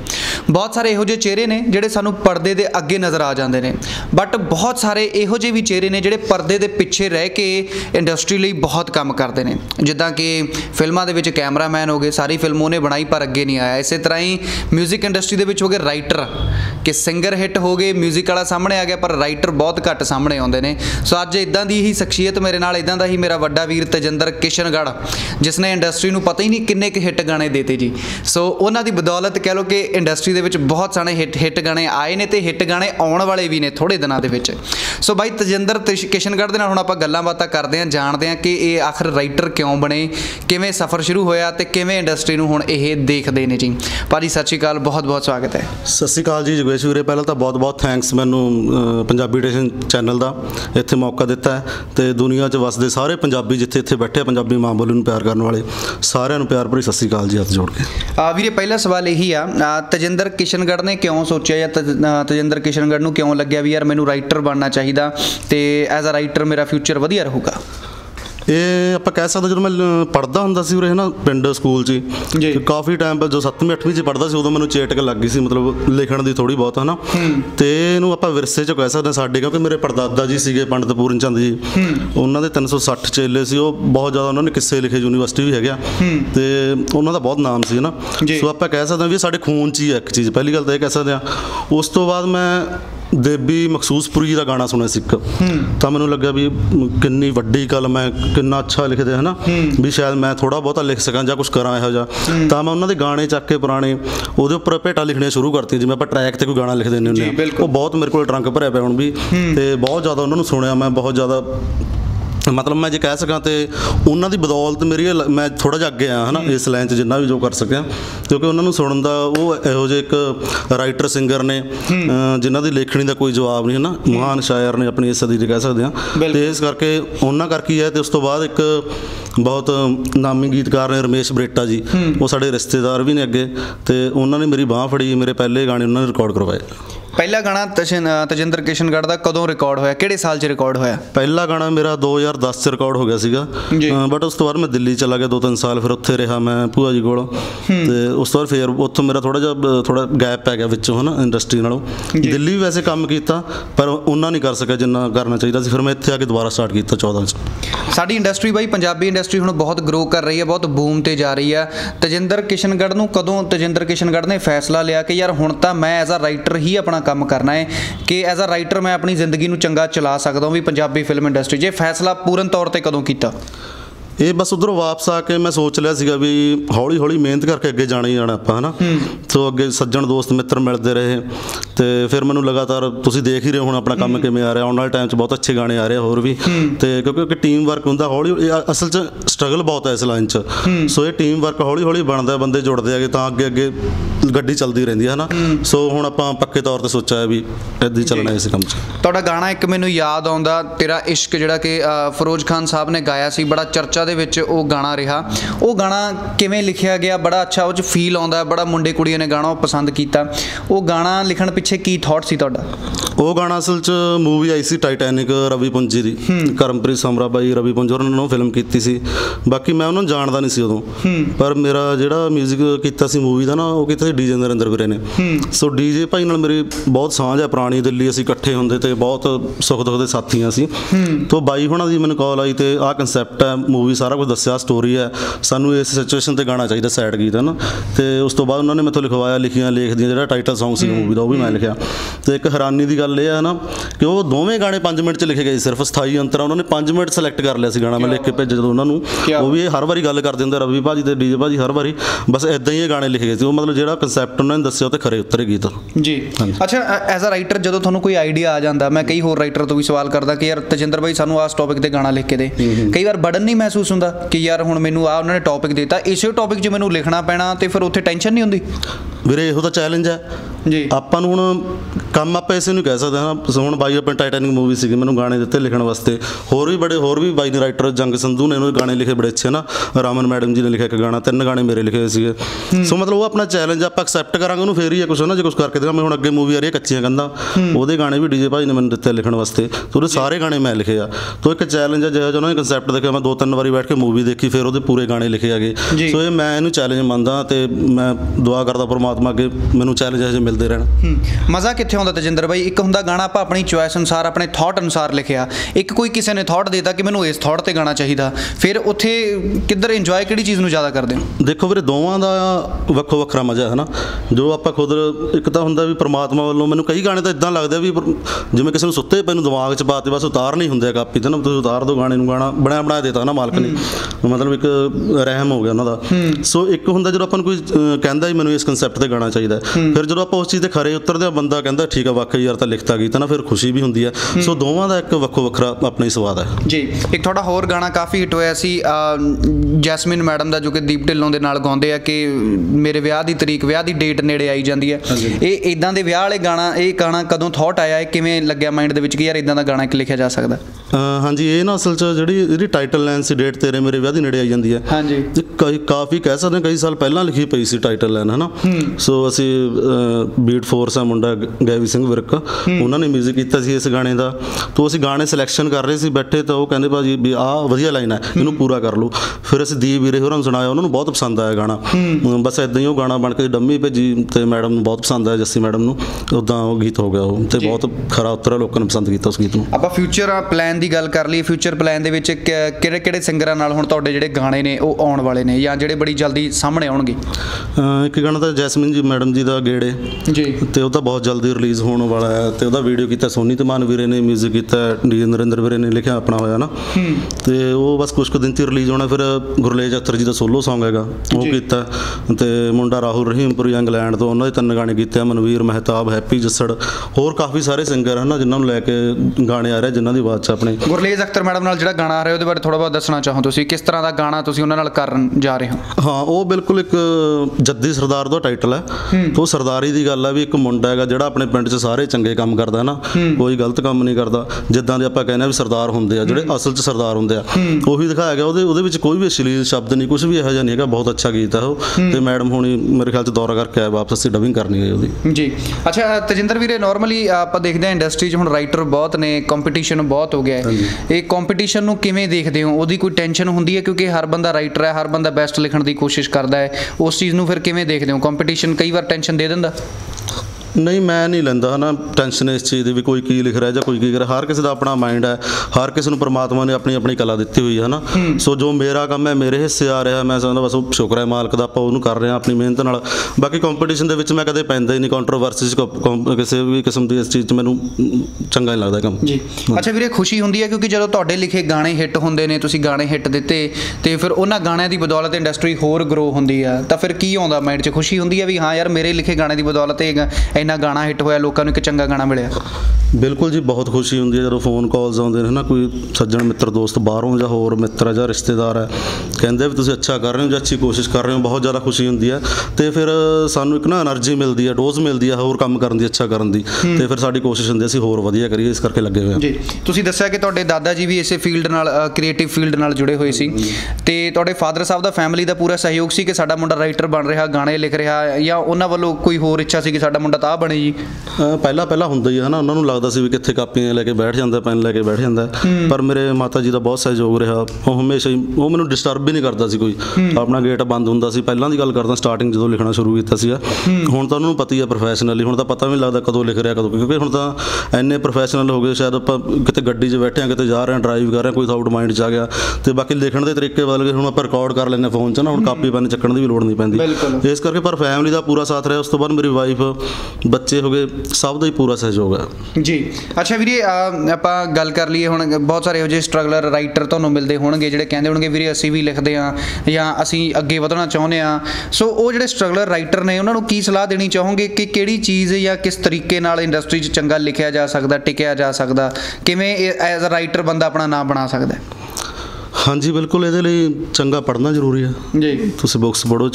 ਬਹੁਤ ਸਾਰੇ ਇਹੋ ਜਿਹੇ ਚਿਹਰੇ ਨੇ ਜਿਹੜੇ ਸਾਨੂੰ ਪਰਦੇ ਦੇ ਅੱਗੇ ਨਜ਼ਰ ਆ ਜਾਂਦੇ ਨੇ। ਬਟ ਬਹੁਤ ਸਾਰੇ ਇਹੋ ਜਿਹੇ ਵੀ ਚਿਹਰੇ ਨੇ ਜਿਹੜੇ ਪਰਦੇ ਦੇ ਪਿੱਛੇ ਰਹਿ ਕੇ ਇੰਡਸਟਰੀ ਲਈ ਬਹੁਤ ਕੰਮ ਕਰਦੇ ਨੇ। ਜਿੱਦਾਂ ਕਿ ਫਿਲਮਾਂ ਦੇ ਵਿੱਚ ਕੈਮਰਾਮੈਨ ਹੋ ਗਏ, ਸਾਰੀ ਫਿਲਮ ਉਹਨੇ ਬਣਾਈ ਪਰ ਅੱਗੇ ਨਹੀਂ ਆਇਆ। ਇਸੇ ਤਰ੍ਹਾਂ ਹੀ 뮤직 ਇੰਡਸਟਰੀ ਦੇ ਵਿੱਚ ਹੋ ਗਏ ਰਾਈਟਰ ਕਿ ਸਿੰਗਰ ਹਿੱਟ ਹੋ ਗਏ 뮤직 ਵਾਲਾ ਸਾਹਮਣੇ ਆ ਗਿਆ, ਪਰ ਰਾਈਟਰ ਬਹੁਤ ਘੱਟ ਸਾਹਮਣੇ ਆਉਂਦੇ ਨੇ। ਸੋ ਅੱਜ ਇਦਾਂ ਦੀ ਹੀ ਸ਼ਖਸੀਅਤ ਮੇਰੇ ਨਾਲ ਇਦਾਂ ਦਾ ਹੀ ਮੇਰਾ ਵੱਡਾ ਵੀਰ ਤੇਜਿੰਦਰ ਕਿਸ਼ਨਗੜ੍ਹ ਜਿਸ ਨੇ ਇੰਡਸਟਰੀ ਨੂੰ ਪਤਾ ਹੀ ਨਹੀਂ ਕਿੰਨੇ ਕੁ ਹਿੱਟ ਗਾਣੇ ਦੇਤੇ ਜੀ। ਸੋ ਉਹਨਾਂ ਦੀ ਬਦੌਲਤ ਕਹਿ ਲਓ ਕਿ ਇੰਡਸਟਰੀ ਦੇ ਵਿੱਚ ਬਹੁਤ ਸਾਰੇ ਹਿੱਟ ਹਿੱਟ ਗਾਣੇ ਆਏ ਨੇ ਤੇ ਹਿੱਟ ਗਾਣੇ ਆਉਣ ਵਾਲੇ ਵੀ ਨੇ ਥੋੜੇ ਦਿਨਾਂ ਦੇ ਵਿੱਚ। ਸੋ ਬਾਈ ਤੇਜਿੰਦਰ ਤਿਸ਼- ਕਿਸ਼ਨਗੜ੍ਹ ਦੇ ਨਾਲ ਹੁਣ ਆਪਾਂ ਗੱਲਾਂ ਬਾਤਾਂ ਕਰਦੇ ਹਾਂ, ਜਾਣਦੇ ਹਾਂ ਕਿ ਇਹ ਆਖਰ ਰਾਈਟਰ ਕਿਉਂ ਬਣੇ, ਕਿਵੇਂ ਸਫ਼ਰ ਸ਼ੁਰੂ ਹੋਇਆ ਤੇ ਕਿਵੇਂ ਇੰਡਸਟਰੀ ਨੂੰ ਹੁਣ ਇਹ ਦੇਖਦੇ ਨੇ ਜੀ। ਭਾਜੀ ਸਤਿ ਸ਼੍ਰੀ ਅਕਾਲ ਬਹੁਤ ਬਹੁਤ ਸਵਾਗਤ ਹੈ। ਸਤਿ ਸ਼੍ਰੀ ਅਕਾਲ ਜੀ ਜਗਵੇਸ਼ ਵੀਰੇ ਪਹਿਲਾਂ ਤਾਂ ਬਹੁਤ-ਬਹੁਤ ਥੈਂਕਸ ਮੈਨੂੰ ਪੰਜਾਬੀ ਟੇਸ਼ਨ ਚੈਨਲ ਦਾ ਇੱਥੇ ਮੌਕਾ ਦਿੱਤਾ ਹੈ ਤੇ ਦੁਨੀਆ 'ਚ ਵਸਦੇ ਸਾਰੇ ਪੰਜਾਬੀ ਜਿੱਥੇ ਇੱਥੇ ਬੈਠੇ ਪੰਜਾਬੀ ਮਾਂ ਬੋਲੀ ਨੂੰ ਪਿਆਰ ਕਰਨ ਵਾਲੇ ਸਾਰਿਆਂ ਨੂੰ ਪਿਆਰ ਭਰੀ ਸਤਿ ਸ਼੍ਰੀ ਅਕਾਲ ਜੀ, ਹੱਥ ਜੋੜ ਕੇ। ਆ ਵੀਰੇ, ਪਹਿਲਾ ਸਵਾਲ ਇਹੀ ਆ ਤਜਿੰਦਰ ਕਿਸ਼ਨਗੜ੍ਹ ਨੇ ਕਿਉਂ ਸੋਚਿਆ ਜਾਂ ਤਜਿੰਦਰ ਕਿਸ਼ਨਗੜ੍ਹ ਨੂੰ ਕਿਉਂ ਲੱਗਿਆ ਵੀ ਯਾਰ ਮੈਨੂੰ ਰਾਈਟਰ ਬਣਨਾ ਚਾਹੀਦਾ ਤੇ ਐਜ਼ ਅ ਰਾਈਟਰ ਮੇਰਾ ਫਿਊਚਰ ਵਧੀਆ ਰਹੂਗਾ? ਇਹ ਆਪਾਂ ਕਹਿ ਸਕਦੇ ਜਦੋਂ ਮੈਂ ਪੜਦਾ ਹੁੰਦਾ ਸੀ ਉਰੇ ਹਨਾ ਪਿੰਡ ਸਕੂਲ 'ਚ। ਤੇ ਕਾਫੀ ਟਾਈਮ ਬਾਅਦ ਜੋ 7ਵੀਂ 8ਵੀਂ 'ਚ ਪੜਦਾ ਸੀ ਉਦੋਂ ਮੈਨੂੰ ਚੇਟਕ ਲੱਗ ਗਈ ਸੀ ਮਤਲਬ ਲਿਖਣ ਦੀ ਥੋੜੀ ਬਹੁਤ ਹਨਾ। ਤੇ ਇਹਨੂੰ ਆਪਾਂ ਵਿਰਸੇ 'ਚ ਕਹਿ ਸਕਦੇ ਹਾਂ ਸਾਡੇ ਕਿਉਂਕਿ ਮੇਰੇ ਪੜਦਾਦਾ ਜੀ ਸੀਗੇ ਪੰਡਤ ਪੂਰਨ ਚੰਦ ਜੀ। ਉਹਨਾਂ ਦੇ 360 ਚੇਲੇ ਸੀ ਉਹ ਬਹੁਤ ਜ਼ਿਆਦਾ ਉਹਨਾਂ ਨੇ ਕਿੱਸੇ ਲਿਖੇ ਯੂਨੀਵਰਸਿਟੀ ਵੀ ਹੈਗਾ ਤੇ ਉਹਨਾਂ ਦਾ ਬਹੁਤ ਨਾਮ ਸੀ ਹਨਾ। ਸੋ ਆਪਾਂ ਕਹਿ ਸਕਦੇ ਹਾਂ ਵੀ ਸਾਡੇ ਖੂਨ 'ਚ ਹੀ ਹੈ ਇੱਕ ਚੀਜ਼। ਪਹਿਲੀ ਗੱਲ ਤਾਂ ਇਹ ਕਹਿ ਸਕਦੇ ਹਾਂ ਉਸ ਤੋਂ ਬਾਅਦ ਮੈਂ ਦੇਬੀ ਮਖਸੂਸਪੁਰੀ ਦਾ ਗਾਣਾ ਸੁਣਿਆ ਸੀ ਇੱਕ। ਤਾਂ ਮੈਨੂੰ ਲੱਗਿਆ ਵੀ ਮ, ਕਿੰਨੀ ਵੱਡੀ ਕਲਮ ਹੈ ਕਿੰਨਾ ਅੱਛਾ ਲਿਖਦੇ ਹਨਾ? ਵੀ ਸ਼ਾਇਦ ਮੈਂ ਥੋੜਾ ਬਹੁਤਾ ਲਿਖ ਸਕਾਂ ਜਾਂ ਕੁਝ ਕਰਾਂ ਇਹੋ ਜਿਹਾ। ਤਾਂ ਮੈਂ ਉਹਨਾਂ ਦੇ ਗਾਣੇ ਚੱਕ ਕੇ ਪੁਰਾਣੇ ਉਹਦੇ ਉੱਪਰ ਭੇਟਾ ਲਿਖਣੀਆਂ ਸ਼ੁਰੂ ਕਰਤੀਆਂ ਜਿਵੇਂ ਆਪਾਂ ਟਰੈਕ ਤੇ ਕੋਈ ਗਾਣਾ ਲਿਖ ਦਿੰਦੇ ਹੁੰਦੇ ਆ। ਉਹ ਬਹੁਤ ਮੇਰੇ ਕੋਲ ਟਰੰਕ ਭਰਿਆ ਪਿਆ ਹੁਣ ਵੀ ਤੇ ਬਹੁਤ ਜ਼ਿਆਦਾ ਉਹਨਾਂ ਨੂੰ ਸੁਣਿਆ ਮੈਂ ਬਹੁਤ ਜ਼ਿਆਦਾ ਮਤਲਬ ਮੈਂ ਜੇ ਕਹਿ ਸਕਾਂ ਤੇ ਉਹਨਾਂ ਦੀ ਬਦੌਲਤ ਮੇਰੀ ਮੈਂ ਥੋੜਾ ਜਿਹਾ ਅੱਗੇ ਆ ਹਨਾ ਇਸ ਲਾਈਨ 'ਚ ਜਿੰਨਾ ਵੀ ਜੋ ਕਰ ਸਕਿਆ। ਕਿਉਂਕਿ ਉਹਨਾਂ ਨੂੰ ਸੁਣਨ ਦਾ ਉਹ ਇਹੋ ਜਿਹੇ ਇੱਕ ਰਾਈਟਰ ਸਿੰਗਰ ਨੇ ਜਿਨ੍ਹਾਂ ਦੀ ਲੇਖਣੀ ਦਾ ਕੋਈ ਜਵਾਬ ਨਹੀਂ ਹਨਾ ਮਹਾਨ ਸ਼ਾਇਰ ਨੇ ਆਪਣੀ ਇਸ ਸਦੀ ਦੇ ਕਹਿ ਸਕਦੇ ਆ। ਤੇ ਇਸ ਕਰਕੇ ਉਹਨਾਂ ਕਰਕੇ ਹੀ ਹੈ ਤੇ ਉਸ ਤੋਂ ਬਾਅਦ ਇੱਕ ਬਹੁਤ ਨਾਮੀ ਗੀਤਕਾਰ ਨੇ ਰਮੇਸ਼ ਬਰੇਟਾ ਜੀ। ਉਹ ਸਾਡੇ ਰਿਸ਼ਤੇਦਾਰ ਵੀ ਨੇ ਅੱਗੇ ਤੇ ਉਹਨਾਂ ਨੇ ਮੇਰੀ ਬਾਹ ਫੜੀ ਮੇਰੇ ਪਹਿਲੇ ਗਾਣੇ ਉਹਨਾਂ ਨੇ ਰਿਕਾਰਡ ਕਰਵਾਏ। ਪਹਿਲਾ ਗਾਣਾ ਤਜਿੰਦਰ ਕਿਸ਼ਨਗੜ੍ਹ ਦਾ ਕਦੋਂ ਰਿਕਾਰਡ ਹੋਇਆ? ਕਿਹੜੇ ਸਾਲ 'ਚ ਰਿਕਾਰਡ ਹੋਇਆ? ਪਹਿਲਾ ਗਾਣਾ ਮੇਰਾ 2010 ਚ ਰਿਕਾਰਡ ਹੋ ਗਿਆ ਸੀਗਾ। ਬਟ ਉਸ ਤੋਂ ਬਾਅਦ ਮੈਂ ਦਿੱਲੀ ਚਲਾ ਗਿਆ ਦੋ ਤਿੰਨ ਸਾਲ ਫਿਰ ਉੱਥੇ ਰਿਹਾ ਮੈਂ ਭੂਆ ਜੀ ਕੋਲ। ਤੇ ਉਸ ਤੋਂ ਬਾਅਦ ਫਿਰ ਉੱਥੋਂ ਮੇਰਾ ਥੋੜਾ ਜਿਹਾ ਥੋੜਾ ਗੈਪ ਪੈ ਗਿਆ ਵਿੱਚੋਂ ਹਨਾ ਇੰਡਸਟਰੀ ਨਾਲੋਂ। ਦਿੱਲੀ ਵੀ ਵੈਸੇ ਕੰਮ ਕੀਤਾ ਪਰ ਉਹਨਾਂ ਨਹੀਂ ਕਰ ਸਕਿਆ ਜਿੰਨਾ ਕਰਨਾ ਚਾਹੀਦਾ ਸੀ। ਫਿਰ ਮੈਂ ਇੱਥੇ ਆ ਕੇ ਦੁਬਾਰਾ ਸਟਾਰਟ ਕੀਤਾ 14 ਚ। ਸਾਡੀ ਇੰਡਸਟਰੀ ਬਾਈ ਪੰਜਾਬੀ ਇੰਡਸਟਰੀ ਹੁਣ ਬਹੁਤ ਗਰੋ ਕਰ ਰਹੀ ਹੈ ਬਹੁਤ ਬੂਮ ਤੇ ਜਾ ਰਹੀ ਹੈ। ਤਜਿੰਦਰ ਕਿਸ਼ਨਗੜ੍ਹ ਨੂੰ ਕਦੋਂ ਤਜਿੰਦਰ ਕਿਸ਼ਨਗੜ੍ਹ ਨੇ ਫੈਸਲਾ ਲਿਆ ਕਿ ਯਾਰ ਹੁਣ ਤਾਂ ਮੈਂ ਐਜ਼ ਅ ਰਾਈਟਰ ਹੀ ਆਪਣਾ ਕੰਮ ਕਰਨਾ ਹੈ ਕਿ ਐਜ਼ ਅ ਰਾਈਟਰ ਮੈਂ ਆਪਣੀ ਜ਼ਿੰਦਗੀ ਨੂੰ ਚੰਗਾ ਚਲਾ ਸਕਦਾ ਹਾਂ ਵੀ ਪੰਜਾਬੀ ਫਿਲਮ ਇੰਡਸਟਰੀ 'ਚ। ਇਹ ਫੈਸਲਾ ਪੂਰਨ ਤੌਰ ਤੇ ਕਦੋਂ ਕੀਤਾ? ਇਹ ਬਸ ਉਧਰੋਂ ਵਾਪਸ ਆ ਕੇ ਮੈਂ ਸੋਚ ਲਿਆ ਸੀਗਾ ਵੀ ਹੌਲੀ ਹੌਲੀ ਮਿਹਨਤ ਕਰਕੇ ਅੱਗੇ ਜਾਣਾ ਹੀ ਜਾਣਾ ਆਪਾਂ ਹਨਾ? ਸੋ ਅੱਗੇ ਸੱਜਣ ਦੋਸਤ ਮਿੱਤਰ ਮਿਲਦੇ ਰਹੇ ਤੇ ਫਿਰ ਮੈਨੂੰ ਲਗਾਤਾਰ ਤੁਸੀਂ ਦੇਖ ਹੀ ਰਹੇ ਹੋ ਹੁਣ ਆਪਣਾ ਕੰਮ ਕਿਵੇਂ ਆ ਰਿਹਾ। ਆਉਣ ਵਾਲੇ ਟਾਈਮ 'ਚ ਬਹੁਤ ਅੱਛੇ ਗਾਣੇ ਆ ਰਹੇ ਹੋਰ ਵੀ। ਤੇ ਕਿਉਂਕਿ ਕਿ ਟੀਮ ਵਰਕ ਹੁੰਦਾ ਹੌਲੀ ਅਸਲ 'ਚ ਸਟਰਗਲ ਬਹੁਤ ਹੈ ਇਸ ਲਾਈਨ 'ਚ। ਸੋ ਇਹ ਟੀਮ ਵਰਕ ਹੌਲੀ ਹੌਲੀ ਬਣਦਾ ਬੰਦੇ ਜੁੜਦੇ ਆਗੇ ਤਾਂ ਅੱਗੇ ਅੱਗੇ ਗੱਡੀ ਚੱਲਦੀ ਰਹਿੰਦੀ ਹੈ ਹਨਾ? ਸੋ ਹੁਣ ਆਪਾਂ ਪੱਕੇ ਤੌਰ ਤੇ ਸੋਚਿਆ ਹੈ ਵੀ ਇੱਦਾਂ ਚੱਲਣਾ ਇਸ ਕੰਮ 'ਚ। ਤੁਹਾਡਾ ਗਾਣਾ ਇੱਕ ਮੈਨੂੰ ਯਾਦ ਆਉਂਦਾ ਤੇਰਾ ਇਸ਼ਕ ਜਿਹੜਾ ਕਿ ਫਿਰੋਜ਼ ਖਾਨ ਸਾਹਿਬ ਨੇ ਗਾਇਆ ਸੀ ਬੜਾ ਚਰਚਾ ਦੇ ਵਿੱਚ ਉਹ ਗਾਣਾ ਰਿਹਾ। ਉਹ ਗਾਣਾ ਕਿਵੇਂ ਲਿਖਿਆ ਗਿਆ ਬੜਾ ਅੱਛਾ ਉਹ ਚ ਫੀਲ ਆਉਂਦਾ ਬੜਾ ਮੁੰਡੇ ਕੁੜੀਆਂ ਨੇ ਗਾਣਾ ਉਹ ਪਸੰਦ ਕੀਤਾ। ਉਹ ਗਾਣਾ ਲਿਖਣ ਪਿੱਛੇ ਕੀ ਥਾਟ ਸੀ ਤੁਹਾਡਾ? ਉਹ ਗਾਣਾ ਅਸਲ 'ਚ ਮੂਵੀ ਆਈ ਸੀ ਟਾਈਟੈਨਿਕ ਰਵੀ ਪੁੰਜੀ ਦੀ। ਕਰਮਪ੍ਰੀਤ ਸਮਰਾ ਬਾਈ ਰਵੀ ਪੁੰਜ ਉਹਨਾਂ ਨੇ ਫਿਲਮ ਕੀਤੀ ਸੀ। ਬਾਕੀ ਮੈਂ ਉਹਨਾਂ ਨੂੰ ਜਾਣਦਾ ਨਹੀਂ ਸੀ ਉਦੋਂ। ਪਰ ਮੇਰਾ ਜਿਹੜਾ 뮤직 ਕੀਤਾ ਸੀ ਮੂਵੀ ਦਾ ਨਾ ਉਹ ਕੀਤਾ ਸੀ ਡੀਜੇ ਨਰਿੰਦਰ ਵੀਰੇ ਨੇ। ਸੋ ਡੀਜੇ ਭਾਈ ਨਾਲ ਮੇਰੀ ਬਹੁਤ ਸਾਂਝ ਹੈ ਪੁਰਾਣੀ ਦਿੱਲੀ ਅਸੀਂ ਇਕੱਠੇ ਹੁੰਦੇ ਤੇ ਬਹੁਤ ਸੁੱਖ ਦੁੱਖ ਦੇ ਸਾਥੀਆਂ ਸੀ ਤੋਂ ਬਾਈ ਹੁਣਾਂ ਦੀ ਮੈਨੂੰ ਕਾਲ ਆਈ ਤੇ ਆਹ ਕਨਸੈਪਟ ਹੈ ਮੂਵੀ ਸਾਰਾ ਕੁਝ ਦੱਸਿਆ ਸਟੋਰੀ ਹੈ ਸਾਨੂੰ ਇਸ ਸਿਚੁਏਸ਼ਨ ਤੇ ਗਾਣਾ ਚਾਹੀਦਾ ਸੈਡ ਗੀਤ ਹੈ ਨਾ ਤੇ ਉਸ ਤੋਂ ਬਾਅਦ ਉਹਨਾਂ ਨੇ ਮੈਥੋਂ ਲਿਖਵਾਇਆ ਲਿਖੀਆਂ ਲੇਖਦੀਆਂ ਜਿਹੜਾ ਟਾਈਟਲ Song ਸੀ ਮੂਵੀ ਦਾ ਉਹ ਵੀ ਮੈਂ ਲਿਖਿਆ। ਤੇ ਇੱਕ ਹੈਰਾਨੀ ਦੀ ਗੱਲ ਇਹ ਹੈ ਨਾ ਕਿ ਉਹ ਦੋਵੇਂ ਗਾਣੇ 5 ਮਿੰਟ ਚ ਲਿਖੇ ਗਏ ਸਿਰਫ ਸਥਾਈ ਅੰਤਰਾ ਉਹਨਾਂ ਨੇ 5 ਮਿੰਟ ਸਿਲੈਕਟ ਕਰ ਲਿਆ ਸੀ ਗਾਣਾ ਮੈਂ ਲਿਖ ਕੇ ਭੇਜਿਆ ਜਦੋਂ ਉਹਨਾਂ ਨੂੰ। ਉਹ ਵੀ ਇਹ ਹਰ ਵਾਰੀ ਗੱਲ ਕਰਦੇ ਹੁੰਦੇ ਰਵੀ ਭਾਜੀ ਤੇ ਡੀਜੇ ਭਾਜੀ ਹਰ ਵਾਰੀ। ਬਸ ਇਦਾਂ ਹੀ ਇਹ ਗਾਣੇ ਲਿਖੇ ਗਏ ਸੀ। ਉਹ ਮਤਲਬ ਜਿਹੜਾ ਕਨਸੈਪਟ ਉਹਨਾਂ ਨੇ ਦੱਸਿਆ ਉਹ ਤੇ ਖਰੇ ਉਤਰੇ ਗੀਤ। ਜੀ। ਅੱਛਾ ਐਜ਼ ਅ ਰਾਈਟਰ ਜਦੋਂ ਤੁਹਾਨੂੰ ਕੋਈ ਆਈਡੀਆ ਆ ਜਾਂਦਾ ਮੈਂ ਕਈ ਹੋਰ ਰਾਈਟਰ ਤੋਂ ਵੀ ਸਵਾਲ ਕਰਦਾ ਕਿ ਯਾਰ ਤਜਿੰਦਰ ਭਾਈ ਸਾਨੂੰ ਆਸ ਟੌਪਿਕ ਤੇ ਗਾਣਾ ਲਿਖ ਕੇ ਦੇ। ਕਈ ਵਾਰ ਬੜਨ ਨਹੀਂ ਮਹਿਸੂਸ ਹੁੰਦਾ ਕਿ ਯਾਰ ਹੁਣ ਮੈਨੂੰ ਆ ਉਹਨਾਂ ਨੇ ਟੌਪਿਕ ਦਿੱਤਾ ਇਸੇ ਟੌਪਿਕ 'ਚ ਮੈਨੂੰ ਲਿਖਣਾ ਪੈਣਾ ਤੇ ਫਿਰ ਉੱਥੇ ਟੈਨਸ਼ਨ ਨਹੀਂ ਹੁੰਦੀ? ਵੀਰੇ ਇਹੋ ਤਾਂ ਚੈਲੰਜ ਹੈ। ਜੀ। ਆਪਾਂ ਨੂੰ ਹੁਣ ਕੰਮ ਆਪਾਂ ਇਸੇ ਨੂੰ ਕਹਿ ਸਕਦੇ ਹਾਂ ਹੁਣ ਬਾਈ ਆਪਣੇ ਟਾਈਟੈਨਿਕ ਮੂਵੀ ਸੀਗੀ ਮੈਨੂੰ ਗਾਣੇ ਦਿੱਤੇ ਲਿਖਣ ਵਾਸਤੇ। ਹੋਰ ਵੀ ਬੜੇ ਹੋਰ ਵੀ ਬਾਈ ਨੇ ਰਾਈਟਰ ਜੰਗ ਸੰਧੂ ਨੇ ਉਹਨਾਂ ਦੇ ਗਾਣੇ ਲਿਖੇ ਬੜੇ ਅੱਛੇ ਨਾ। ਰਾਮਨ ਮੈਡਮ ਜੀ ਨੇ ਲਿਖਿਆ ਇੱਕ ਗਾਣਾ ਤਿੰਨ ਗਾਣੇ ਮੇਰੇ ਲਿਖੇ ਹੋਏ ਸੀਗੇ। ਸੋ ਮਤਲਬ ਉਹ ਆਪਣਾ ਚੈਲੰਜ ਆਪਾਂ ਐਕਸੈਪਟ ਕਰਾਂਗੇ ਉਹਨੂੰ ਫੇਰ ਹੀ ਹੈ ਕੁਛ ਨਾ ਜੇ ਕੁਛ ਕਰਕੇ ਦੇਗਾ ਮੈਂ ਹੁਣ ਅੱਗੇ ਮੂਵੀ ਆ ਰਹੀ ਹੈ ਕੱਚੀਆਂ ਕੰਧਾਂ। ਉਹਦੇ ਗਾਣੇ ਵੀ ਡੀਜੇ ਭਾਈ ਨੇ ਮੈਨੂੰ ਦਿੱਤੇ ਲਿਖਣ ਵਾਸਤੇ। ਤੇ ਉਹਦੇ ਸਾਰੇ ਗਾਣੇ ਮੈਂ ਲਿਖੇ ਆ। ਤੋ ਇੱਕ ਚੈਲੰਜ ਹੈ ਜਿਹੜਾ ਉਹਨਾਂ ਨੇ ਕਨਸੈਪਟ ਦੇਖਿਆ ਮੈਂ ਦੋ ਤਿੰਨ ਵਾਰੀ ਬੈਠ ਕੇ ਮੂਵੀ ਦੇਖੀ ਫਿਰ ਉਹਦੇ ਪੂਰੇ ਗਾਣੇ ਲਿਖੇ ਜੀ। ਸੋ ਇਹ ਮੈਂ ਇਹਨੂੰ ਚੈਲੰਜ ਮੰਨਦਾ ਤੇ ਮੈਂ ਦੁਆ ਕਰਦਾ ਪਰਮਾਤਮਾ ਅੱਗੇ ਮੈਨੂੰ ਚੈਲੰਜ ਜਿਹੇ ਮਿਲਦੇ ਰਹਿਣ। ਮਜ਼ਾ ਕਿੱਥੇ ਆਉਂਦਾ ਤਜਿੰਦਰ ਭਾਈ ਇੱਕ ਹੁੰਦਾ ਗਾਣਾ ਆਪਾਂ ਆਪਣੀ ਚੁਆਇਸ ਅਨੁਸਾਰ ਆਪਣੇ ਥਾਟ ਅਨੁਸਾਰ ਲਿਖਿਆ। ਇੱਕ ਕੋਈ ਕਿਸੇ ਨੇ ਥਾਟ ਦੇਤਾ ਕਿ ਮੈਨੂੰ ਇਸ ਥਾਟ ਤੇ ਗਾਣਾ ਚਾਹੀਦਾ। ਫਿਰ ਉੱਥੇ ਕਿੱਧਰ ਇੰਜੋਏ ਕਿਹੜੀ ਚੀਜ਼ ਨੂੰ ਜ਼ਿਆਦਾ ਕਰਦੇ ਹੋ? ਦੇਖੋ ਵੀਰੇ ਦੋਵਾਂ ਦਾ ਵੱਖੋ ਵੱਖਰਾ ਮਜ਼ਾ ਹੈ ਨਾ। ਜੋ ਆਪਾਂ ਖੁਦ ਇੱਕ ਤਾਂ ਹੁੰਦਾ ਵੀ ਪ੍ਰਮਾਤਮਾ ਵੱਲੋਂ ਮੈਨੂੰ ਕਈ ਗਾਣੇ ਤਾਂ ਇਦਾਂ ਲੱਗਦੇ ਆ ਵੀ ਜਿਵੇਂ ਕਿਸੇ ਨੂੰ ਸੁੱਤੇ ਪਏ ਨੂੰ ਦਿਮਾਗ 'ਚ ਪਾਤੇ ਬਸ ਉਤਾਰ ਨਹੀਂ ਹੁੰਦੇ ਕਾਪੀ ਤੇ ਨਾ ਤੁਸੀਂ ਉਤਾਰ ਦੋ ਗਾਣੇ ਨੂੰ ਗਾਣਾ ਬਣਾਇਆ ਬਣਾਇਆ ਦੇਤਾ ਨਾ ਮਾਲਕ ਨੇ। ਮਤਲਬ ਇੱਕ ਰਹਿਮ ਹੋ ਗਿਆ ਉਹਨਾਂ ਦਾ। ਸੋ ਇੱਕ ਹੁੰਦਾ ਜਦੋਂ ਆਪਾਂ ਨੂੰ ਕੋਈ ਕਹਿੰਦਾ ਹੀ ਮੈਨੂੰ ਇਸ ਕਨਸੈਪਟ ਤੇ ਗਾਣਾ ਚਾਹੀਦਾ। ਫਿਰ ਜਦੋਂ ਆਪਾਂ ਉਸ ਚੀਜ਼ ਤੇ ਖਰੇ ਉਤਰਦੇ ਆ ਬੰਦਾ ਕਹਿੰਦਾ ਠੀਕ ਆ ਵਾਕਈ ਯਾਰ ਤਾਂ ਲਿਖਤਾ ਗੀਤ ਆ ਨਾ ਫਿਰ ਖੁਸ਼ੀ ਵੀ ਹੁੰਦੀ ਹੈ। ਸੋ ਦੋਵਾਂ ਦਾ ਇੱਕ ਵੱਖੋ ਵੱਖਰਾ ਆਪਣਾ ਹੀ ਸਵਾਦ ਹੈ। ਜੀ ਇੱਕ ਤੁਹਾਡਾ ਹੋਰ ਗਾਣਾ ਕਾਫੀ ਹਿੱਟ ਹੋਇਆ ਸੀ ਜੈਸਮਿਨ ਮੈਡਮ ਦਾ ਜੋ ਕਿ ਦੀਪ ਢਿੱਲੋਂ ਦੇ ਨਾਲ ਗਾਉਂਦੇ ਆ ਕਿ ਮੇਰੇ ਵਿਆਹ ਦੀ ਤਰੀਕ ਵਿਆਹ ਦੀ ਡੇਟ ਨੇੜੇ ਆਈ ਜਾਂਦੀ ਹੈ ਇਹ ਇਦਾਂ ਦੇ ਵਿਆਹ ਵਾਲੇ ਗਾਣਾ ਇਹ ਗਾਣਾ ਕਦੋਂ ਥਾਟ ਆਇਆ ਇਹ ਕਿਵੇਂ ਲੱਗਿਆ ਮਾਈਂਡ ਦੇ ਵਿੱਚ ਕਿ ਯਾਰ ਇਦਾਂ ਦਾ ਗਾਣਾ ਇੱਕ ਲਿਖਿਆ ਜਾ ਸਕਦਾ? ਹਾਂਜੀ ਇਹ ਨਾ ਅਸਲ 'ਚ ਜਿਹੜੀ ਇਹਦੀ ਟਾਈਟਲ ਲਾਈਨ ਸੀ ਡੇਟ ਤੇਰੇ ਮੇਰੇ ਵਿਆਹ ਦੀ ਨੇੜੇ ਆਈ ਜਾਂਦੀ ਹੈ। ਹਾਂਜੀ। ਕਈ ਕਾਫੀ ਕਹਿ ਸਕਦੇ ਹਾਂ ਕਈ ਸਾਲ ਪਹਿਲਾਂ ਲਿਖੀ ਪਈ ਸੀ ਟਾਈਟਲ ਲਾਈਨ ਹਨਾ? ਸੋ ਅਸੀਂ ਬੀਟ ਫੋਰਸ ਆ ਮੁੰਡਾ ਗੈਵੀ ਸਿੰਘ ਵਿਰਕ। ਉਹਨਾਂ ਨੇ 뮤직 ਕੀਤਾ ਸੀ ਇਸ ਗਾਣੇ ਦਾ। ਤੋਂ ਅਸੀਂ ਗਾਣੇ ਸਿਲੈਕਸ਼ਨ ਕਰ ਰਹੇ ਸੀ ਬੈਠੇ ਤਾਂ ਉਹ ਕਹਿੰਦੇ ਭਾਜੀ ਵੀ ਆਹ ਵਧੀਆ ਲਾਈਨ ਹੈ ਇਹਨੂੰ ਪੂਰਾ ਕਰ ਲਓ। ਫਿਰ ਅਸੀਂ ਦੀਪ ਵੀਰੇ ਹੋਰਾਂ ਨੂੰ ਸੁਣਾਇਆ ਉਹਨਾਂ ਨੂੰ ਬਹੁਤ ਪਸੰਦ ਆਇਆ ਗਾਣਾ। ਬਸ ਇਦਾਂ ਹੀ ਉਹ ਗਾਣਾ ਬਣ ਕੇ ਡੰਮੀ ਭੇਜੀ ਤੇ ਮੈਡਮ ਨੂੰ ਬਹੁਤ ਪਸੰਦ ਆਇਆ ਜੱਸੀ ਮੈਡਮ ਨੂੰ। ਉਦਾਂ ਉਹ ਗੀਤ ਹੋ ਗਿਆ ਉਹ ਤੇ ਬਹੁਤ ਖਰਾ ਉਤਰਿਆ ਲੋਕਾਂ ਨੇ ਪਸੰਦ ਕੀਤਾ ਉਸ ਗੀਤ ਨੂੰ। ਆਪਾਂ ਫਿਊਚਰ ਪਲਾਨ ਦੀ ਗੱਲ ਕਰ ਲਈ ਫਿਊਚਰ ਪਲਾਨ ਦੇ ਵਿੱਚ ਕਿਹੜੇ ਕਿਹੜੇ ਸਿੰਗਰਾਂ ਨਾਲ ਹੁਣ ਤੁਹਾਡੇ ਜਿਹੜੇ ਗਾਣੇ ਨੇ ਉਹ ਆਉਣ ਵਾਲੇ ਨੇ ਜਾਂ ਜਿਹੜੇ ਬੜੀ ਜਲਦੀ ਸਾਹਮਣੇ ਆਉਣਗੇ? ਇੱਕ ਗਾਣਾ ਤਾਂ ਜੈਸਮਿਨ ਜੀ ਮੈਡਮ ਜੀ ਦਾ ਗੇੜੇ ਜੀ। ਤੇ ਉਹ ਤਾਂ ਬਹੁਤ ਜਲਦੀ ਰਿਲੀਜ਼ ਹੋਣ ਵਾਲਾ ਹੈ ਤੇ ਉਹਦਾ ਵੀਡੀਓ ਕੀਤਾ ਸੋਨੀ ਤਮਾਨ ਵੀਰੇ ਨੇ 뮤직 ਕੀਤਾ ਡੀ ਨਰਿੰਦਰ ਵੀਰੇ ਨੇ ਲਿਖਿਆ ਆਪਣਾ ਹੋਇਆ ਨਾ। ਤੇ ਉਹ ਬਸ ਕੁਝ ਕੁ ਦਿਨ ਤੇ ਰਿਲੀਜ਼ ਹੋਣਾ ਫਿਰ ਗੁਰਲੇਜ ਅਖਤਰ ਜੀ ਦਾ ਸੋਲੋ Song ਹੈਗਾ ਉਹ ਕੀਤਾ। ਤੇ ਮੁੰਡਾ ਰਾਹੁਲ ਰਹੀਮਪੁਰੀ ਇੰਗਲੈਂਡ ਤੋਂ ਉਹਨਾਂ ਦੇ ਤਿੰਨ ਗਾਣੇ ਕੀਤੇ ਮਨਵੀਰ ਮਹਿਤਾਬ ਹੈਪੀ ਜੱਸੜ। ਹੋਰ ਕਾਫੀ ਸਾਰੇ ਸਿੰਗਰ ਹਨ ਜਿਨ੍ਹਾਂ ਨੂੰ ਲੈ ਕੇ ਗਾਣੇ ਆ ਰਹੇ ਜਿਨ੍ਹਾਂ ਦੀ ਆਵਾਜ਼ 'ਚ ਆਪਣੇ ਗੁਰਲੇਜ਼ ਅਖਤਰ ਮੈਡਮ ਨਾਲ ਜਿਹੜਾ ਗਾਣਾ ਆ ਰਿਹਾ ਉਹਦੇ ਬਾਰੇ ਥੋੜਾ ਬਹੁਤ ਦੱਸਣਾ ਚਾਹੋ ਤੁਸੀਂ ਕਿਸ ਤਰ੍ਹਾਂ ਦਾ ਗਾਣਾ ਤੁਸੀਂ ਉਹਨਾਂ ਨਾਲ ਕਰਨ ਜਾ ਰਹੇ ਹੋ? ਹਾਂ ਉਹ ਬਿਲਕੁਲ ਇੱਕ ਜੱਦੀ ਸਰਦਾਰ ਦਾ ਟਾਈਟਲ ਹੈ। ਤੇ ਉਹ ਸਰਦਾਰੀ ਦੀ ਗੱਲ ਹੈ ਵੀ ਇੱਕ ਮੁੰਡਾ ਹੈਗਾ ਜਿਹੜਾ ਆਪਣੇ ਪਿੰਡ 'ਚ ਸਾਰੇ ਚੰਗੇ ਕੰਮ ਕਰਦਾ ਹੈ ਨਾ ਕੋਈ ਗਲਤ ਕੰਮ ਨਹੀਂ ਕਰਦਾ। ਜਿੱਦਾਂ ਦੇ ਆਪਾਂ ਕਹਿੰਦੇ ਆ ਵੀ ਸਰਦਾਰ ਹੁੰਦੇ ਆ ਜਿਹੜੇ ਅਸਲ 'ਚ ਸਰਦਾਰ ਹੁੰਦੇ ਆ। ਉਹੀ ਦਿਖਾਇਆ ਗਿਆ ਉਹਦੇ ਉਹਦੇ ਵਿੱਚ ਕੋਈ ਵੀ ਅਸ਼ਲੀਲ ਸ਼ਬਦ ਨਹੀਂ ਕੁਝ ਵੀ ਇਹੋ ਜਿਹਾ ਨਹੀਂ ਹੈਗਾ ਬਹੁਤ ਅੱਛਾ ਗੀਤ ਹੈ ਉਹ। ਤੇ ਮੈਡਮ ਹੁਣੀ ਮੇਰੇ ਖਿਆਲ 'ਚ ਦੌਰਾ ਕਰਕੇ ਆਏ ਵਾਪਸ ਅਸੀਂ ਡਬਿੰਗ ਕਰਨੀ ਹੈ ਉਹਦੀ। ਜੀ। ਅੱਛਾ ਤਜਿੰਦਰ ਵੀਰੇ ਨਾਰਮਲੀ ਆਪਾਂ ਦੇਖਦੇ ਹਾਂ ਇੰਡਸਟਰੀ 'ਚ ਹੁਣ ਰਾਈਟਰ ਬਹੁਤ ਨੇ ਕੰਪੀਟੀਸ਼ਨ ਬਹੁਤ ਹੋ ਗਿਆ ਹੈ ਇਹ ਕੰਪੀਟੀਸ਼ਨ ਨੂੰ ਕਿਵੇਂ ਦੇਖਦੇ ਹੋ? ਉਹਦੀ ਕੋਈ ਟੈਨਸ਼ਨ ਹੁੰਦੀ ਹੈ ਕਿਉਂਕਿ ਹਰ ਬੰਦਾ ਰਾਈਟਰ ਹੈ, ਹਰ ਬੰਦਾ ਬੈਸਟ ਲਿਖਣ ਦੀ ਕੋਸ਼ਿਸ਼ ਕਰਦਾ ਹੈ। ਉਸ ਚੀਜ਼ ਨੂੰ ਫਿਰ ਕਿਵੇਂ ਦੇਖਦੇ ਹੋ? ਕੰਪੀਟੀਸ਼ਨ ਕਈ ਵਾਰ ਟੈਨਸ਼ਨ ਦੇ ਦਿੰਦਾ। ਨਹੀਂ ਮੈਂ ਨਹੀਂ ਲੈਂਦਾ ਹਨਾ। ਟੈਨਸ਼ਨ ਇਸ ਚੀਜ਼ ਦੀ ਵੀ ਕੋਈ ਕੀ ਲਿਖ ਰਿਹਾ ਜਾਂ ਕੋਈ ਕੀ ਕਰ ਹਰ ਕਿਸੇ ਦਾ ਆਪਣਾ ਮਾਈਂਡ ਹੈ ਹਰ ਕਿਸੇ ਨੂੰ ਪ੍ਰਮਾਤਮਾ ਨੇ ਆਪਣੀ ਆਪਣੀ ਕਲਾ ਦਿੱਤੀ ਹੋਈ ਹੈ ਹਨਾ। ਸੋ ਜੋ ਮੇਰਾ ਕੰਮ ਹੈ ਮੇਰੇ ਹਿੱਸੇ ਆ ਰਿਹਾ ਮੈਂ ਸਮਝਦਾ ਬਸ ਉਹ ਸ਼ੁਕਰ ਹੈ ਮਾਲਕ ਦਾ ਆਪਾਂ ਉਹਨੂੰ ਕਰ ਰਹੇ ਹਾਂ ਆਪਣੀ ਮਿਹਨਤ ਨਾਲ। ਬਾਕੀ ਕੰਪੀਟੀਸ਼ਨ ਦੇ ਵਿੱਚ ਮੈਂ ਕਦੇ ਪੈਂਦਾ ਹੀ ਨਹੀਂ ਕੰਟਰੋਵਰਸੀ ਕਿਸੇ ਵੀ ਕਿਸਮ ਦੀ ਇਸ ਚੀਜ਼ 'ਚ ਮੈਨੂੰ ਚੰਗਾ ਨਹੀਂ ਲੱਗਦਾ ਕੰਮ। ਜੀ। ਅੱਛਾ ਵੀਰੇ ਖੁਸ਼ੀ ਹੁੰਦੀ ਹੈ ਕਿਉਂਕਿ ਜਦੋਂ ਤੁਹਾਡੇ ਲਿਖੇ ਗਾਣੇ ਹਿੱਟ ਹੁੰਦੇ ਨੇ ਤੁਸੀਂ ਗਾਣੇ ਹਿੱਟ ਦਿੱਤੇ ਤੇ ਫਿਰ ਉਹਨਾਂ ਗਾਣਿਆਂ ਦੀ ਬਦੌਲਤ ਇੰਡਸਟਰੀ ਹੋਰ ਗਰੋ ਹੁੰਦੀ ਆ ਤਾਂ ਫਿਰ ਕੀ ਆਉਂਦਾ ਮਾਈਂਡ 'ਚ? ਖੁਸ਼ੀ ਹੁੰਦੀ ਹੈ ਵੀ ਹਾਂ ਯਾਰ ਮੇਰੇ ਲਿਖੇ ਗਾਣੇ ਦੀ ਬਦੌਲਤ ਇਹ ਇੰਨਾ ਗਾਣਾ ਹਿੱਟ ਹੋਇਆ ਲੋਕਾਂ ਨੂੰ ਇੱਕ ਚੰਗਾ ਗਾਣਾ ਮਿਲਿਆ। ਬਿਲਕੁਲ ਜੀ ਬਹੁਤ ਖੁਸ਼ੀ ਹੁੰਦੀ ਹੈ ਜਦੋਂ ਫੋਨ ਕਾਲਸ ਆਉਂਦੇ ਨੇ ਹਨਾ ਕੋਈ ਸੱਜਣ ਮਿੱਤਰ ਦੋਸਤ ਬਾਹਰੋਂ ਜਾਂ ਹੋਰ ਮਿੱਤਰ ਜਾਂ ਰਿਸ਼ਤੇਦਾਰ ਹੈ ਕਹਿੰਦੇ ਵੀ ਤੁਸੀਂ ਅੱਛਾ ਕਰ ਰਹੇ ਹੋ ਜਾਂ ਅੱਛੀ ਕੋਸ਼ਿਸ਼ ਕਰ ਰਹੇ ਹੋ ਬਹੁਤ ਜ਼ਿਆਦਾ ਖੁਸ਼ੀ ਹੁੰਦੀ ਹੈ। ਤੇ ਫਿਰ ਸਾਨੂੰ ਇੱਕ ਨਾ એનર્ਜੀ ਮਿਲਦੀ ਹੈ ਡੋਜ਼ ਮਿਲਦੀ ਹੈ ਹੋਰ ਕੰਮ ਕਰਨ ਦੀ ਅੱਛਾ ਕਰਨ ਦੀ। ਤੇ ਫਿਰ ਸਾਡੀ ਕੋਸ਼ਿਸ਼ ਹੁੰਦੀ ਹੈ ਅਸੀਂ ਹੋਰ ਵਧੀਆ ਕਰੀਏ ਇਸ ਕਰਕੇ ਲੱਗੇ ਹੋਏ ਹਾਂ। ਜੀ ਤੁਸੀਂ ਦੱਸਿਆ ਕਿ ਤੁਹਾਡੇ ਦਾਦਾ ਜੀ ਵੀ ਇਸੇ ਫੀਲਡ ਨਾਲ ਕ੍ਰੀਏਟਿਵ ਫੀਲਡ ਨਾਲ ਜੁੜੇ ਹੋਏ ਸੀ। ਤੇ ਤੁਹਾਡੇ ਫਾਦਰ ਸਾਹਿਬ ਦਾ ਫੈਮਿਲੀ ਦਾ ਪੂਰਾ ਸਹਿਯੋਗ ਸੀ ਕਿ ਸਾਡਾ ਮੁੰਡਾ ਰਾਈਟਰ ਬਣ ਰਿਹਾ ਗਾਣੇ ਲਿਖ ਰਿਹਾ ਜਾਂ ਉਹਨਾਂ ਵੱਲੋਂ ਕੋਈ ਹੋਰ ਇੱਛਾ ਸੀ ਕਿ ਸਾਡਾ ਮੁੰਡਾ ਸਲਾਹ ਬਣੀ ਜੀ। ਪਹਿਲਾਂ ਪਹਿਲਾਂ ਹੁੰਦਾ ਹੀ ਹੈ ਨਾ ਉਹਨਾਂ ਨੂੰ ਲੱਗਦਾ ਸੀ ਵੀ ਕਿੱਥੇ ਕਾਪੀਆਂ ਲੈ ਕੇ ਬੈਠ ਜਾਂਦਾ ਪੈਨ ਲੈ ਕੇ ਬੈਠ ਜਾਂਦਾ। ਪਰ ਮੇਰੇ ਮਾਤਾ ਜੀ ਦਾ ਬਹੁਤ ਸਹਿਯੋਗ ਰਿਹਾ। ਉਹ ਹਮੇਸ਼ਾ ਹੀ ਉਹ ਮੈਨੂੰ ਡਿਸਟਰਬ ਵੀ ਨਹੀਂ ਕਰਦਾ ਸੀ ਕੋਈ। ਆਪਣਾ ਗੇਟ ਬੰਦ ਹੁੰਦਾ ਸੀ। ਪਹਿਲਾਂ ਦੀ ਗੱਲ ਕਰਦਾ ਸਟਾਰਟਿੰਗ ਜਦੋਂ ਲਿਖਣਾ ਸ਼ੁਰੂ ਕੀਤਾ ਸੀਗਾ। ਹੁਣ ਤਾਂ ਉਹਨਾਂ ਨੂੰ ਪਤਾ ਹੀ ਆ ਪ੍ਰੋਫੈਸ਼ਨਲੀ ਹੁਣ ਤਾਂ ਪਤਾ ਵੀ ਨਹੀਂ ਲੱਗਦਾ ਕਦੋਂ ਲਿਖ ਰਿਹਾ ਕਦੋਂ ਕਿਉਂਕਿ ਹੁਣ ਤਾਂ ਇੰਨੇ ਪ੍ਰੋਫੈਸ਼ਨਲ ਹੋ ਗਏ ਸ਼ਾਇਦ ਆਪਾਂ ਕਿਤੇ ਗੱਡੀ 'ਚ ਬੈਠੇ ਆ ਕਿਤੇ ਜਾ ਰਹੇ ਆ ਡਰਾਈਵ ਕਰ ਰਹੇ ਆ ਕੋਈ ਆਊਟ ਮਾਈਂਡ 'ਚ ਆ ਗਿਆ। ਤੇ ਬਾਕੀ ਲਿਖਣ ਦੇ ਤਰੀਕੇ ਬਦਲ ਗਏ। ਹੁਣ ਆਪਾਂ ਰਿਕਾਰਡ ਕਰ ਲੈਂਦੇ ਫੋਨ 'ਚ ਨਾ। ਹੁਣ ਕਾਪੀ ਪੈਨ ਚੱਕਣ ਦੀ ਵੀ ਲੋੜ ਨਹੀਂ ਪੈਂਦੀ। ਇਸ ਕਰਕੇ ਪਰ ਫੈਮਿਲੀ ਦਾ ਪੂਰਾ ਸਾਥ ਰਿਹਾ। ਉਸ ਤੋਂ ਬਾਅਦ ਮੇਰੀ ਵਾਈਫ ਬੱਚੇ ਹੋ ਸਭ ਦਾ ਹੀ ਪੂਰਾ ਸਹਿਯੋਗ ਹੈ। ਜੀ। ਅੱਛਾ ਵੀਰੇ ਆਪਾਂ ਗੱਲ ਕਰ ਲਈਏ ਹੁਣ, ਬਹੁਤ ਸਾਰੇ ਇਹੋ ਜਿਹੇ ਸਟਰਗਲਰ ਰਾਈਟਰ ਤੁਹਾਨੂੰ ਮਿਲਦੇ ਹੋਣਗੇ, ਜਿਹੜੇ ਕਹਿੰਦੇ ਹੋਣਗੇ, ਵੀਰੇ, ਅਸੀਂ ਵੀ ਲਿਖਦੇ ਆ ਜਾਂ ਅਸੀਂ ਅੱਗੇ ਵਧਣਾ ਚਾਹੁੰਦੇ ਆ ਸੋ ਉਹ ਜਿਹੜੇ ਸਟਰਗਲਰ ਰਾਈਟਰ ਨੇ, ਉਹਨਾਂ ਨੂੰ ਕੀ ਸਲਾਹ ਦੇਣੀ ਚਾਹੋਗੇ ਕਿ ਕਿਹੜੀ ਚੀਜ਼ ਜਾਂ ਕਿਸ ਤਰੀਕੇ ਨਾਲ ਇੰਡਸਟਰੀ 'ਚ ਚੰਗਾ ਲਿਖਿਆ ਜਾ ਸਕਦਾ, ਟਿਕਿਆ ਜਾ ਸਕਦਾ? ਕਿਵੇਂ ਐਜ਼ ਅ ਰਾਈਟਰ ਬੰਦਾ ਆਪਣਾ ਨਾਮ ਬਣਾ ਸਕਦਾ? ਹਾਂਜੀ ਬਿਲਕੁਲ ਇਹਦੇ ਲਈ ਚੰਗਾ ਪੜ੍ਹਨਾ ਜ਼ਰੂਰੀ ਹੈ। ਜੀ। ਤੁਸੀਂ ਬੁੱਕਸ ਪੜ੍ਹੋ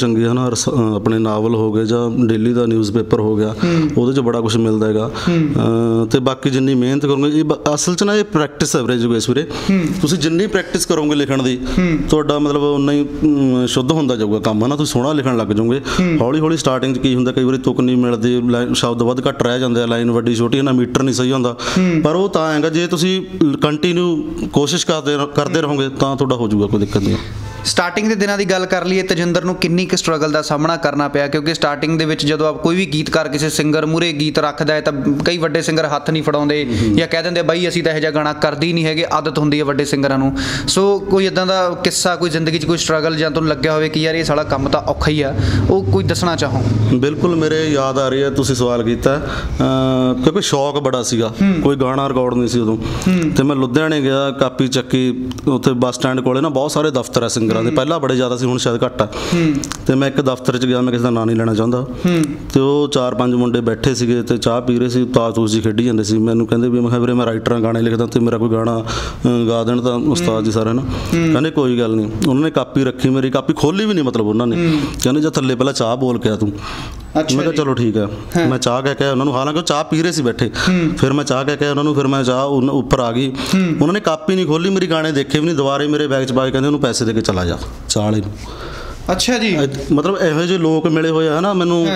ਰਸ- ਅਹ ਆਪਣੇ ਨਾਵਲ ਹੋ ਗਏ ਜਾਂ ਡੇਲੀ ਦਾ ਨਿਊਜ਼ਪੇਪਰ ਹੋ ਗਿਆ ਉਹਦੇ 'ਚ ਬੜਾ ਕੁਝ ਮਿਲਦਾ ਹੈਗਾ। ਤੇ ਬਾਕੀ ਜਿੰਨੀ ਮਿਹਨਤ ਕਰੋਗੇ ਇਹ ਅਸਲ 'ਚ ਨਾ ਇਹ ਪ੍ਰੈਕਟਿਸ ਹੈ ਵੀਰੇ ਜੁਗੇਸ਼ ਵੀਰੇ। ਤੁਸੀਂ ਜਿੰਨੀ ਪ੍ਰੈਕਟਿਸ ਕਰੋਗੇ ਲਿਖਣ ਦੀ ਤੁਹਾਡਾ ਮਤਲਬ ਉਨਾ ਹੀ ਸ਼ੁੱਧ ਹੁੰਦਾ ਜਾਊਗਾ ਕੰਮ ਹੈ ਨਾ? ਤੁਸੀਂ ਸੋਹਣਾ ਲਿਖਣ ਲੱਗ ਜਾਓਗੇ। ਹੌਲੀ ਹੌਲੀ ਸਟਾਰਟਿੰਗ 'ਚ ਕੀ ਹੁੰਦਾ ਕਈ ਵਾਰੀ ਤੁਕ ਨਹੀਂ ਮਿਲਦੀ ਸ਼ਬਦ ਵੱਧ ਘੱਟ ਰਹਿ ਜਾਂਦੇ ਆ ਲਾਈਨ ਵੱਡੀ ਛੋਟੀ ਨਾ ਮੀਟਰ ਨਹੀਂ ਸਹੀ ਹੁੰਦਾ। ਪਰ ਉਹ ਤਾਂ ਹੈਗਾ ਜੇ ਤੁਸੀਂ ਕੰਟੀਨਿਊ ਕੋਸ਼ਿਸ਼ ਕਰਦੇ ਕਰਦੇ ਰਹੋਗੇ ਤਾਂ ਤੁਹਾਡਾ ਹੋ ਜਾਊਗਾ ਕੋਈ ਦਿੱਕਤ ਨਹੀਂ। ਸਟਾਰਟਿੰਗ ਦੇ ਦਿਨਾਂ ਦੀ ਗੱਲ ਕਰ ਲਈਏ ਤਜਿੰਦਰ ਨੂੰ ਕਿੰਨੀ ਕੁ ਸਟਰਗਲ ਦਾ ਸਾਹਮਣਾ ਕਰਨਾ ਪਿਆ ਕਿਉਂਕਿ ਸਟਾਰਟਿੰਗ ਦੇ ਵਿੱਚ ਜਦੋਂ ਆਪ ਕੋਈ ਵੀ ਗੀਤਕਾਰ ਕਿਸੇ ਸਿੰਗਰ ਮੂਰੇ ਗੀਤ ਰੱਖਦਾ ਹੈ ਤਾਂ ਕਈ ਵੱਡੇ ਸਿੰਗਰ ਹੱਥ ਨਹੀਂ ਫੜਾਉਂਦੇ ਜਾਂ ਕਹਿ ਦਿੰਦੇ ਬਾਈ ਅਸੀਂ ਤਾਂ ਇਹੋ ਜਿਹਾ ਗਾਣਾ ਕਰਦੇ ਹੀ ਨਹੀਂ ਹੈਗੇ ਆਦਤ ਹੁੰਦੀ ਹੈ ਵੱਡੇ ਸਿੰਗਰਾਂ ਨੂੰ। ਸੋ ਕੋਈ ਇਦਾਂ ਦਾ ਕਿੱਸਾ ਕੋਈ ਜ਼ਿੰਦਗੀ 'ਚ ਕੋਈ ਸਟਰਗਲ ਜਾਂ ਤੁਹਾਨੂੰ ਲੱਗਿਆ ਹੋਵੇ ਕਿ ਯਾਰ ਇਹ ਸਾਲਾ ਕੰਮ ਤਾਂ ਔਖਾ ਹੀ ਆ ਉਹ ਕੋਈ ਦੱਸਣਾ ਚਾਹੋ? ਬਿਲਕੁਲ ਮੇਰੇ ਯਾਦ ਆ ਰਹੀ ਹੈ ਤੁਸੀਂ ਸਵਾਲ ਕੀਤਾ। ਕਿਉਂਕਿ ਸ਼ੌਕ ਬੜਾ ਸੀਗਾ ਕੋਈ ਗਾਣਾ ਰਿਕਾਰਡ ਨਹੀਂ ਸੀ ਉਦੋਂ। ਤੇ ਮੈਂ ਲੁਧਿਆਣੇ ਗਿਆ ਕਾਪੀ ਚੱਕੀ ਉੱਥੇ ਬੱਸ ਸਟੈਂਡ ਕੋਲੇ ਨਾ ਬਹੁਤ ਸਾਰੇ ਦਫ਼ਤਰ ਹੈ ਸਿੰਗਰਾਂ ਦੇ ਪਹਿਲਾਂ ਬੜੇ ਜ਼ਿਆਦਾ ਸੀ ਹੁਣ ਸ਼ਾਇਦ ਘੱਟ ਆ। ਤੇ ਮੈਂ ਇੱਕ ਦਫ਼ਤਰ 'ਚ ਗਿਆ ਮੈਂ ਕਿਸੇ ਦਾ ਨਾਂ ਨਹੀਂ ਲੈਣਾ ਚਾਹੁੰਦਾ। ਤੇ ਉਹ ਚਾਰ ਪੰਜ ਮੁੰਡੇ ਬੈਠੇ ਸੀਗੇ ਤੇ ਚਾਹ ਪੀ ਰਹੇ ਸੀ ਤਾਸ਼ ਤੂਸ਼ ਜੀ ਖੇਡੀ ਜਾਂਦੇ ਸੀ। ਮੈਨੂੰ ਕਹਿੰਦੇ ਵੀ ਮੈਂ ਵੀਰੇ ਮੈਂ ਰਾਈਟਰ ਗਾਣੇ ਲਿਖਦਾ ਤੇ ਮੇਰਾ ਕੋਈ ਗਾਣਾ ਗਾ ਦੇਣ ਤਾਂ ਉਸਤਾਦ ਜੀ ਸਾਰੇ ਨਾ। ਕਹਿੰਦੇ ਕੋਈ ਗੱਲ ਨਹੀਂ। ਉਹਨਾਂ ਨੇ ਕਾਪੀ ਰੱਖੀ ਮੇਰੀ ਕਾਪੀ ਖੋਲੀ ਵੀ ਨਹੀਂ ਮਤਲਬ ਉਹਨਾਂ ਨੇ। ਕਹਿੰਦੇ ਜਾਂ ਥੱਲੇ ਪਹਿਲਾਂ ਚਾਹ ਬੋਲ ਕੇ ਆ ਤੂੰ। ਮੈਂ ਕਿਹਾ ਚਲੋ ਠੀਕ ਹੈ। ਮੈਂ ਚਾਹ ਕਹਿ ਕੇ ਉਹਨਾਂ ਨੂੰ ਹਾਲਾਂਕਿ ਉਹ ਚਾਹ ਪੀ ਰਹੇ ਸੀ ਬੈਠੇ। ਫਿਰ ਮੈਂ ਚਾਹ ਕਹਿ ਕੇ ਉਹਨਾਂ ਨੂੰ ਫਿਰ ਮੈਂ ਚਾਹ ਉੱਪਰ ਆ ਗਈ। ਉਹਨਾਂ ਨੇ ਕਾਪੀ ਨਹੀਂ ਖੋਲੀ ਮੇਰੀ ਗਾਣੇ ਦੇਖੇ ਵੀ ਨਹੀਂ ਦੁਬਾਰੇ ਮੇਰੇ ਬੈਗ 'ਚ ਪਾ ਕੇ ਕਹਿੰਦੇ ਉਹਨੂੰ ਪੈਸੇ ਦੇ ਕੇ ਚਲਾ ਜਾ। ਚਾਹ ਵਾਲੇ ਨੂੰ। ਅੱਛਾ ਜੀ। ਮਤਲਬ ਇਹੋ ਜਿਹੇ ਲੋਕ ਮਿਲੇ ਹੋਏ ਆ ਨਾ ਮੈਨੂੰ।